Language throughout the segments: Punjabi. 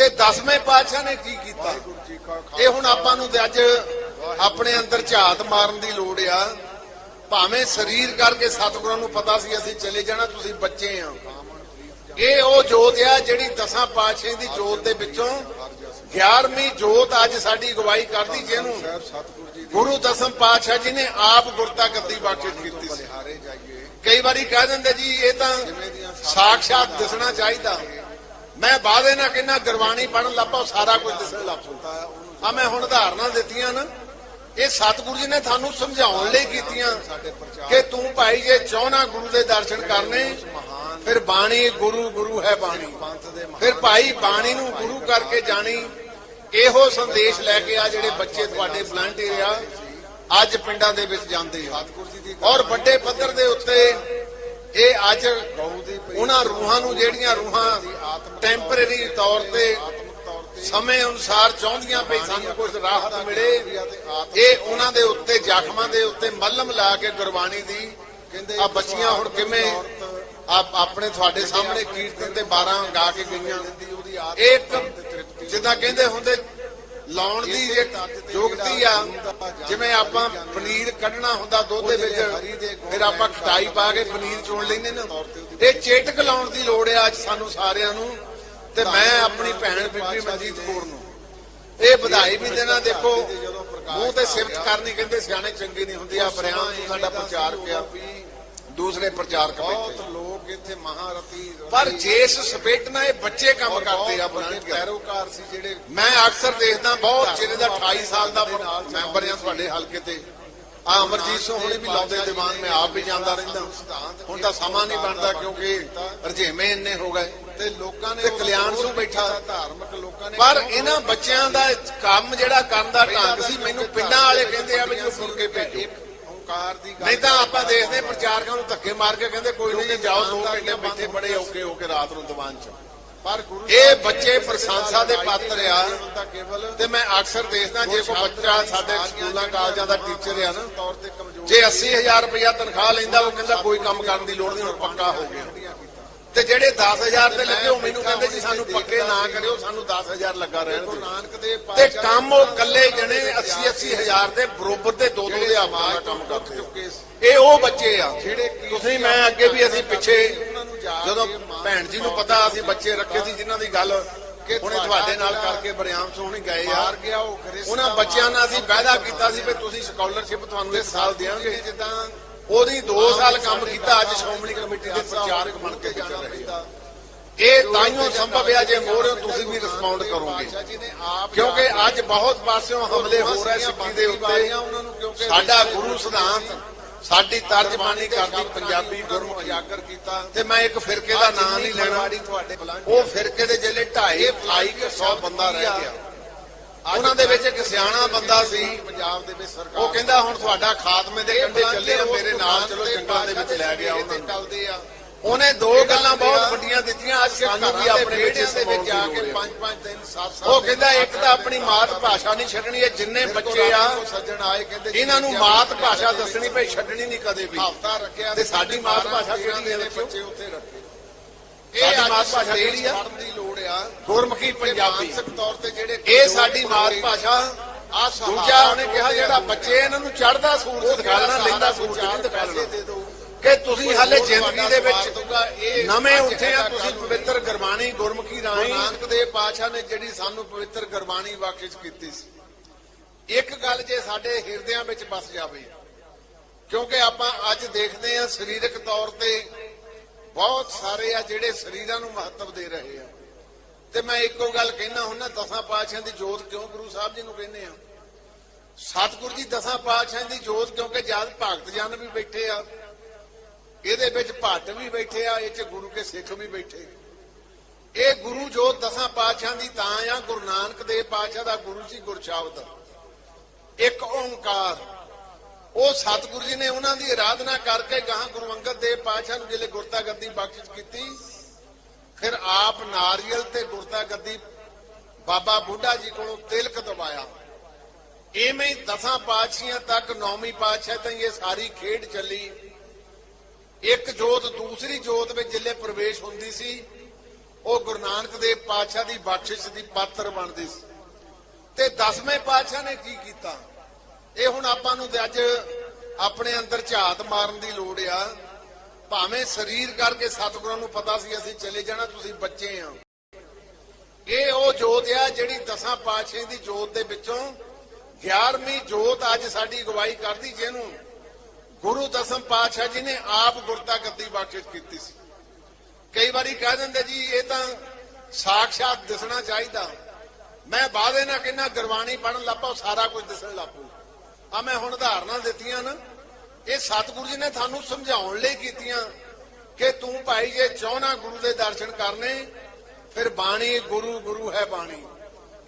ਤੇ ਦਸਵੇਂ ਪਾਤਸ਼ਾਹ ਨੇ ਕੀ ਕੀਤਾ? ਇਹ ਹੁਣ ਆਪਾਂ ਨੂੰ ਅੱਜ ਆਪਣੇ ਅੰਦਰ ਝਾਤ ਮਾਰਨ ਦੀ ਲੋੜ ਆ। ਭਾਵੇਂ ਸਰੀਰ ਕਰਕੇ ਸਤਿਗੁਰਾਂ ਨੂੰ ਪਤਾ ਸੀ ਅਸੀਂ ਚਲੇ ਜਾਣਾ, ਤੁਸੀਂ ਬੱਚੇ ਆ। ਇਹ ਉਹ ਜੋਤ ਆ ਜਿਹੜੀ ਦਸਾਂ ਪਾਤਸ਼ਾਹ ਦੀ ਜੋਤ ਦੇ ਵਿੱਚੋਂ 11ਵੀਂ ਜੋਤ ਅੱਜ ਸਾਡੀ ਅਗਵਾਈ ਕਰਦੀ ਜਿਹਨੂੰ ਗੁਰੂ ਦਸਮ ਪਾਤਸ਼ਾਹ ਜੀ ਨੇ ਆਪ ਗੁਰਤਾ ਗੱਦੀ ਬਖਸ਼ਿਸ਼ ਕੀਤੀ ਸੀ। ਕਈ ਵਾਰੀ ਕਹਿ ਦਿੰਦੇ ਜੀ, ਇਹ ਤਾਂ ਸਾਖਸ਼ਾਤ ਦਿਸਣਾ ਚਾਹੀਦਾ। ਮੈਂ ਬਾਅਦੇ ਨਾ ਕਿੰਨਾ ਗੁਰਬਾਣੀ ਪੜਨ ਲੱਪਾ ਸਾਰਾ ਕੁਝ ਦਿਸਣ ਲੱਗ ਪਊ ਆ ਮੈਂ ਹੁਣ ਉਦਾਹਰਨਾਂ ਦਿੱਤੀਆਂ ਨਾ। ਇਹ ਸਤਿਗੁਰੂ ਜੀ ਨੇ ਤੁਹਾਨੂੰ ਸਮਝਾਉਣ ਲਈ ਕੀਤੀਆਂ ਕਿ ਤੂੰ ਭਾਈ ਜੇ ਚਾਹਣਾ ਗੁਰੂ ਦੇ ਦਰਸ਼ਨ ਕਰਨੇ ਫਿਰ ਬਾਣੀ ਗੁਰੂ ਗੁਰੂ ਹੈ ਬਾਣੀ। ਫਿਰ ਭਾਈ ਬਾਣੀ ਨੂੰ ਗੁਰੂ ਕਰਕੇ ਜਾਣੀ। ਇਹੋ ਸੰਦੇਸ਼ ਲੈ ਕੇ ਆ ਜਿਹੜੇ ਬੱਚੇ ਤੁਹਾਡੇ ਵਲੰਟੀਅਰ ਆ। ਅੱਜ ਪਿੰਡਾਂ ਦੇ ਵਿੱਚ ਜਾਂਦੇ ਆ। ਔਰ ਵੱਡੇ ਪੱਧਰ ਦੇ ਉੱਤੇ ਇਹ ਅੱਜ ਉਹਨਾਂ ਰੂਹਾਂ ਨੂੰ ਜਿਹੜੀਆਂ ਰੂਹਾਂ ਟੈਂਪਰੇਰੀ ਤੌਰ ਤੇ ਸਮੇਂ ਅਨੁਸਾਰ ਚਾਹੁੰਦੀਆਂ ਪਈ ਸਾਨੂੰ ਕੁਝ ਰਾਹਤ ਮਿਲੇ। ਇਹ ਉਹਨਾਂ ਦੇ ਉੱਤੇ, ਜ਼ਖਮਾਂ ਦੇ ਉੱਤੇ ਮੱਲਮ ਲਾ ਕੇ ਗੁਰਬਾਣੀ ਦੀ ਕਹਿੰਦੇ ਆ ਬੱਚੀਆਂ ਹੁਣ ਕਿਵੇਂ ਆਪਣੇ ਤੁਹਾਡੇ ਸਾਹਮਣੇ ਕੀਰਤਨ ਤੇ 12 ਗਾ ਕੇ ਗਈਆਂ। ਦੀ ਜਿੱਦਾਂ ਕਹਿੰਦੇ ਹੁੰਦੇ ਲਾਉਣ ਦੀ ਇੱਕ ਯੋਗਤੀ ਆ। ਜਿਵੇਂ ਆਪਾਂ ਪਨੀਰ ਕੱਢਣਾ ਹੁੰਦਾ ਦੁੱਧ ਦੇ ਵਿੱਚ, ਫਿਰ ਆਪਾਂ ਖਟਾਈ ਪਾ ਕੇ ਪਨੀਰ ਚੋਣ ਲੈਂਦੇ ਨਾ। ਇਹ ਚੇਟਕ ਲਾਉਣ ਦੀ ਲੋੜ ਆ ਅੱਜ ਸਾਨੂੰ ਸਾਰਿਆਂ ਨੂੰ, ਤੇ ਮੈਂ ਆਪਣੀ ਭੈਣ ਬੀਬੀ ਮਨਜੀਤ ਕੌਰ ਨੂੰ। ਇਹ ਵਧਾਈ ਵੀ ਦੇਣਾ, ਦੇਖੋ, ਮੂੰਹ ਤੇ ਸਿਫਤ ਕਰਨੀ ਕਹਿੰਦੇ ਸਿਆਣੇ ਚੰਗੇ ਨਹੀਂ ਹੁੰਦੇ ਆ ਬਰਿਆਮ ਸਾਡਾ ਪ੍ਰਚਾਰ ਪਿਆ ਦੂਸਰੇ ਪ੍ਰਚਾਰਕ ਬੈਠੇ। ਲੋਕ ਇੱਥੇ ਮਹਾਰਥੀ ਪਰ ਜਿਸ ਸਪੇਟਨਾ ਇਹ ਬੱਚੇ ਕੰਮ ਕਰਦੇ ਆ ਬਲੰਟੀਅਰ ਪੈਰੋਕਾਰ ਸੀ ਜਿਹੜੇ ਮੈਂ ਅਕਸਰ ਦੇਖਦਾ ਬਹੁਤ ਚਿਰ ਦਾ 28 ਸਾਲ ਦਾ ਮੈਂਬਰ ਆ ਤੁਹਾਡੇ ਹਲਕੇ ਤੇ। ਆ ਅਮਰਜੀਤ ਸਿੰਘ ਹੁਣੇ ਵੀ ਲਾਉਂਦੇ ਦੀਵਾਨ ਮੈਂ ਆਪ ਵੀ ਜਾਂਦਾ ਰਹਿੰਦਾ। ਹੁਣ ਤਾਂ ਸਮਾਂ ਨਹੀਂ ਬਣਦਾ ਕਿਉਂਕਿ ਰਝੇਵੇਂ ਇੰਨੇ ਹੋ ਗਏ। ਤੇ ਲੋਕਾਂ ਨੇ ਕਲਿਆਣ ਸਿੰਘ ਬੈਠਾ। ਧਾਰਮਿਕ ਲੋਕਾਂ ਨੇ ਪਰ ਇਹਨਾਂ ਬੱਚਿਆਂ ਦਾ ਕੰਮ ਜਿਹੜਾ ਕਰਨ ਦਾ ਢੰਗ ਸੀ ਮੈਨੂੰ ਪਿੰਡਾਂ ਵਾਲੇ ਕਹਿੰਦੇ ਆ ਵੀ ਜੋ ਸੁਣ ਕੇ ਭੇਜੋ। ਓੰਕਾਰ ਦੀ ਗੱਲ ਨਹੀਂ ਤਾਂ ਆਪਾਂ ਦੇਖਦੇ ਪ੍ਰਚਾਰਕਾਂ ਨੂੰ ਧੱਕੇ ਮਾਰ ਕੇ ਕਹਿੰਦੇ ਕੋਈ ਨਹੀਂ ਜਾਓ ਦੋ ਘੰਟੇ ਬੈਠੇ ਬੜੇ ਔਕੇ ਹੋ ਕੇ ਰਾਤ ਨੂੰ ਦੀਵਾਨ ਚ। ਪਰ ਗੁਰੂ ਇਹ ਬੱਚੇ ਪ੍ਰਸ਼ੰਸਾ ਦੇ ਪਾਤਰ ਆ। ਤੇ ਮੈਂ ਅਕਸਰ ਦੇਖਦਾ ਜੇ ਕੋਈ ਬੱਚਾ ਸਾਡੇ ਸਕੂਲਾਂ ਕਾਲਜਾਂ ਦਾ ਟੀਚਰ ਆ ਨਾ ਤੌਰ ਤੇ ਕਮਜ਼ੋਰ ਜੇ 80000 ਰੁਪਇਆ ਤਨਖਾਹ ਲੈਂਦਾ ਉਹ ਕਹਿੰਦਾ ਕੋਈ ਕੰਮ ਕਰਨ ਦੀ ਲੋੜ ਨਹੀਂ ਹੁਣ ਪੱਕਾ ਹੋ ਗਿਆ। ਤੇ ਜਿਹੜੇ 10000 ਤੇ ਲੱਗੇ ਉਹ ਮੈਨੂੰ ਕਹਿੰਦੇ ਜੀ ਸਾਨੂੰ ਪੱਕੇ ਨਾ ਕਰਿਓ ਸਾਨੂੰ 10000 ਲੱਗਾ ਰਹਿਣ ਗੁਰੂ ਦਿਓ। ਨਾਨਕ ਦੇ ਤੇ ਕੰਮ ਉਹ ਕੱਲੇ ਜਣੇ 80 80000 ਦੇ ਬਰੋਬਰ ਦੇ ਦੋ ਦੋ ਦੇ ਆਵਾਜ਼ ਕੰਮ ਕਰਦੇ ਚੁੱਕੇ ਸੀ। ਇਹ ਉਹ ਬੱਚੇ ਆ। ਤੁਸੀਂ ਮੈਂ ਅੱਗੇ ਵੀ ਅਸੀਂ ਪਿੱਛੇ ਉਹਨਾਂ ਜਦੋਂ ਭੈਣ ਜੀ ਨੂੰ ਪਤਾ ਅਸੀਂ ਬੱਚੇ ਰੱਖੇ ਸੀ ਜਿਨ੍ਹਾਂ ਦੀ ਗੱਲ ਕਿ ਹੁਣੇ ਤੁਹਾਡੇ ਨਾਲ ਕਰਕੇ ਬਰਿਆਮ ਸੋਹਣੀ ਗਏ ਆ। ਉਹਨਾਂ ਬੱਚਿਆਂ ਨਾਲ ਅਸੀਂ ਵਾਅਦਾ ਕੀਤਾ ਸੀ ਵੀ ਤੁਸੀਂ ਸਕਾਲਰਸ਼ਿਪ ਤੁਹਾਨੂੰ ਇਸ ਸਾਲ ਦੇਵਾਂਗੇ ਜਿੱਦਾਂ ਉਹਦੀ 2 ਸਾਲ ਕੰਮ ਕੀਤਾ, ਅੱਜ ਸ਼੍ਰੋਮਣੀ ਕਮੇਟੀ ਦੇ ਪ੍ਰਚਾਰਕ ਬਣ ਕੇ ਜਾਣਾ ਰਹੇ ਪੈਂਦਾ ਇਹ ਤਾਈਓ ਸੰਭਵ ਹੈ, ਜੇ ਮੋੜ ਤੁਸੀਂ ਵੀ ਰਿਸਪੌਂਡ ਕਰੋਗੇ। ਕਿਉਂਕਿ ਅੱਜ ਬਹੁਤ ਪਾਸਿਓਂ ਹਮਲੇ ਹੋ ਰਹੇ ਸਿੱਖੀ ਦੇ ਉੱਤੇ। ਸਾਡਾ ਗੁਰੂ ਸਿਧਾਂਤ, ਸਾਡੀ ਤਰਜਮਾਨੀ ਕਰਦੀ ਪੰਜਾਬੀ ਗੁਰਮੁਖ ਉਜਾਗਰ ਕੀਤਾ। ਤੇ ਮੈਂ ਇੱਕ ਫਿਰਕੇ ਦਾ ਨਾਮ ਨਹੀਂ ਲੈਣਾ। ਉਹ ਫਿਰਕੇ ਦੇ ਜਿਹੜੇ ਢਾਈ ਫਲਾਈ ਕੇ 100 ਬੰਦਾ ਰਹਿ ਗਿਆ। ਉਹਨਾਂ ਦੇ ਵਿੱਚ ਇੱਕ ਸਿਆਣਾ ਬੰਦਾ ਸੀ। ਪੰਜਾਬ ਦੇ ਵਿੱਚ ਸਰਕਾਰ ਉਹ ਕਹਿੰਦਾ ਹੁਣ ਤੁਹਾਡਾ ਖਾਤਮੇ ਦੇ ਕੰਢੇ ਚੱਲੇ ਆ ਮੇਰੇ ਨਾਲ ਚਲੋ ਜੰਗਲਾਂ ਦੇ ਵਿੱਚ ਲੈ ਗਿਆ ਉਹਨਾਂ ਨੂੰ। ਟਲਦੇ ਆ। ਉਹਨੇ ਦੋ ਗੱਲਾਂ ਬਹੁਤ ਵੱਡੀਆਂ ਦਿੱਤੀਆਂ। ਅੱਜ ਸਾਨੂੰ ਵੀ ਆਪਣੇ ਵਿੱਚ ਦੇ ਵਿੱਚ ਜਾ ਕੇ ਪੰਜ 5-5 ਦਿਨ 7-7 ਉਹ ਕਹਿੰਦਾ ਇੱਕ ਤਾਂ ਆਪਣੀ ਮਾਤ ਭਾਸ਼ਾ ਨਹੀਂ ਛੱਡਣੀ ਇਹ ਜਿੰਨੇ ਬੱਚੇ ਆ ਸੱਜਣ ਆਏ ਕਹਿੰਦੇ ਇਹਨਾਂ ਨੂੰ ਮਾਤ ਭਾਸ਼ਾ ਦੱਸਣੀ ਪਈ ਛੱਡਣੀ ਨਹੀਂ ਕਦੇ ਵੀ। ਹਫਤਾ ਰੱਖਿਆ ਤੇ ਸਾਡੀ ਮਾਤ ਭਾਸ਼ਾ ਕਿਹੜੀ ਹੈ? ਬੱਚੇ ਉੱਥੇ ਰੱਖੇ। ਇਹ ਮਾਤ ਭਾਸ਼ਾ ਕਿਹੜੀ ਆ? ਪੜ੍ਹਨ ਦੀ ਲੋੜ ਆ। ਗੁਰਮੁਖੀ ਪੰਜਾਬੀ। ਮਾਨਸਿਕ ਤੌਰ ਤੇ ਜਿਹੜੇ ਇਹ ਸਾਡੀ ਮਾਤ ਭਾਸ਼ਾ। ਆ ਦੂਜਾ ਉਹਨੇ ਕਿਹਾ ਜਿਹੜਾ ਬੱਚੇ ਇਹਨਾਂ ਨੂੰ ਚੜਦਾ ਸੂਰਜ ਦਿਖਾਣਾ ਲੈਂਦਾ ਸੂਰਜ ਨਹੀਂ ਦਿਖਾਣਾ ਦੇ ਕਿ ਤੁਸੀਂ ਹਾਲੇ ਜ਼ਿੰਦਗੀ ਦੇ ਵਿੱਚ ਨਵੇਂ ਉੱਠੇ ਆ ਤੁਸੀਂ। ਪਵਿੱਤਰ ਗੁਰਬਾਣੀ ਗੁਰਮੁਖੀ ਗੁਰੂ ਰਾਹੀਂ ਨਾਨਕ ਦੇਵ ਪਾਤਸ਼ਾਹ ਨੇ ਜਿਹੜੀ ਸਾਨੂੰ ਪਵਿੱਤਰ ਗੁਰਬਾਣੀ ਬਖਸ਼ਿਸ਼ ਕੀਤੀ ਸੀ। ਇੱਕ ਗੱਲ ਜੇ ਸਾਡੇ ਹਿਰਦਿਆਂ ਵਿੱਚ ਬਸ ਜਾਵੇ ਕਿਉਂਕਿ ਆਪਾਂ ਅੱਜ ਦੇਖਦੇ ਆ ਸਰੀਰਕ ਤੌਰ ਤੇ ਬਹੁਤ ਸਾਰੇ ਆ ਜਿਹੜੇ ਸਰੀਰਾਂ ਨੂੰ ਮਹੱਤਵ ਦੇ ਰਹੇ ਆ। ਤੇ ਮੈਂ ਇੱਕੋ ਗੱਲ ਕਹਿਣਾ ਹੁੰਦਾ, ਦਸਾਂ ਪਾਤਸ਼ਾਹਾਂ ਦੀ ਜੋਤ ਕਿਉਂ ਗੁਰੂ ਸਾਹਿਬ ਜੀ ਨੂੰ ਕਹਿੰਦੇ ਆ? ਸਤਿਗੁਰੂ ਜੀ ਦਸਾਂ ਪਾਤਸ਼ਾਹਾਂ ਦੀ ਜੋਤ ਕਿਉਂਕਿ ਜਦ ਭਗਤ ਜਨ ਵੀ ਬੈਠੇ ਆ, ਇਹਦੇ ਵਿੱਚ ਭੱਟ ਵੀ ਬੈਠੇ ਆ, ਇਹ ਚ ਗੁਰੂ ਕੇ ਸਿੱਖ ਵੀ ਬੈਠੇ। ਇਹ ਗੁਰੂ ਜੋਤ ਦਸਾਂ ਪਾਤਸ਼ਾਹਾਂ ਦੀ ਤਾਂ ਆ, ਗੁਰੂ ਨਾਨਕ ਦੇਵ ਪਾਤਸ਼ਾਹ ਦਾ ਗੁਰੂ ਸੀ ਗੁਰਸ਼ਬਦ ਇੱਕ ਓੰਕਾਰ। ਉਹ ਸਤਿਗੁਰੂ ਜੀ ਨੇ ਉਹਨਾਂ ਦੀ ਆਰਾਧਨਾ ਕਰਕੇ ਗਾਂ ਗੁਰੂ ਅੰਗਦ ਦੇਵ ਪਾਤਸ਼ਾਹ ਨੂੰ ਜਿਹੜੇ ਗੁਰਤਾ ਗੱਦੀ ਬਖਸ਼ਿਸ਼ ਕੀਤੀ ਫਿਰ ਆਪ ਨਾਰੀਅਲ ਤੇ ਗੁਰਤਾ ਗੱਦੀ ਬਾਬਾ ਬੁੱਢਾ ਜੀ ਕੋਲੋਂ ਤਿਲਕ ਦਵਾਇਆ। ਇਵੇਂ ਦਸਾਂ ਪਾਤਸ਼ਾਹਾਂ ਤੱਕ ਨੌਵੀਂ ਪਾਤਸ਼ਾਹ ਤਾਈਂ ਇਹ ਸਾਰੀ ਖੇਡ ਚੱਲੀ। ਇੱਕ ਜੋਤ ਦੂਸਰੀ ਜੋਤ ਵਿੱਚ ਜਿੱਲੇ ਪ੍ਰਵੇਸ਼ ਹੁੰਦੀ ਸੀ, ਉਹ ਗੁਰੂ ਨਾਨਕ ਦੇਵ ਪਾਤਸ਼ਾਹ ਦੀ ਬਖਸ਼ਿਸ਼ ਦੀ ਪਾਤਰ ਬਣਦੀ ਸੀ। ਤੇ ਦਸਵੇਂ ਪਾਤਸ਼ਾਹ ਨੇ ਕੀ ਕੀਤਾ? ਇਹ ਹੁਣ ਆਪਾਂ ਨੂੰ ਅੱਜ ਆਪਣੇ ਅੰਦਰ ਝਾਤ ਮਾਰਨ ਦੀ ਲੋੜ ਆ। ਭਾਵੇਂ ਸਰੀਰ ਕਰਕੇ ਸਤਿਗੁਰਾਂ ਨੂੰ ਪਤਾ ਸੀ ਅਸੀਂ ਚਲੇ ਜਾਣਾ, ਤੁਸੀਂ ਬੱਚੇ ਆ। ਇਹ ਉਹ ਜੋਤ ਆ ਜਿਹੜੀ ਦਸਾਂ ਪਾਤਸ਼ਾਹ ਦੀ ਜੋਤ ਦੇ ਵਿੱਚੋਂ 11ਵੀਂ ਜੋਤ ਅੱਜ ਸਾਡੀ ਅਗਵਾਈ ਕਰਦੀ, ਜਿਹਨੂੰ ਗੁਰੂ ਦਸਮ ਪਾਤਸ਼ਾਹ ਜੀ ਨੇ ਆਪ ਗੁਰਤਾ ਗੱਦੀ ਬਖਸ਼ਿਸ਼ ਕੀਤੀ ਸੀ। ਕਈ ਵਾਰੀ ਕਹਿ ਦਿੰਦੇ ਜੀ, ਇਹ ਤਾਂ ਸਾਖਸ਼ਾਤ ਦਿਸਣਾ ਚਾਹੀਦਾ। ਮੈਂ ਬਾਅਦੇ ਨਾ ਕਿੰਨਾ ਗੁਰਬਾਣੀ ਪੜਨ ਲੱਪਾ ਸਾਰਾ ਕੁਝ ਦਿਸਣ ਲੱਪੂ। ਆ ਮੈਂ ਹੁਣ ਉਦਾਹਰਨਾਂ ਦਿੱਤੀਆਂ ਨਾ ਇਹ ਸਤਿਗੁਰੂ ਜੀ ਨੇ ਤੁਹਾਨੂੰ ਸਮਝਾਉਣ ਲਈ ਕੀਤੀਆਂ ਕਿ ਤੂੰ ਭਾਈ ਜੇ ਚਾਹਣਾ ਗੁਰੂ ਦੇ ਦਰਸ਼ਨ ਕਰਨੇ, ਫਿਰ ਬਾਣੀ ਗੁਰੂ ਗੁਰੂ ਹੈ ਬਾਣੀ।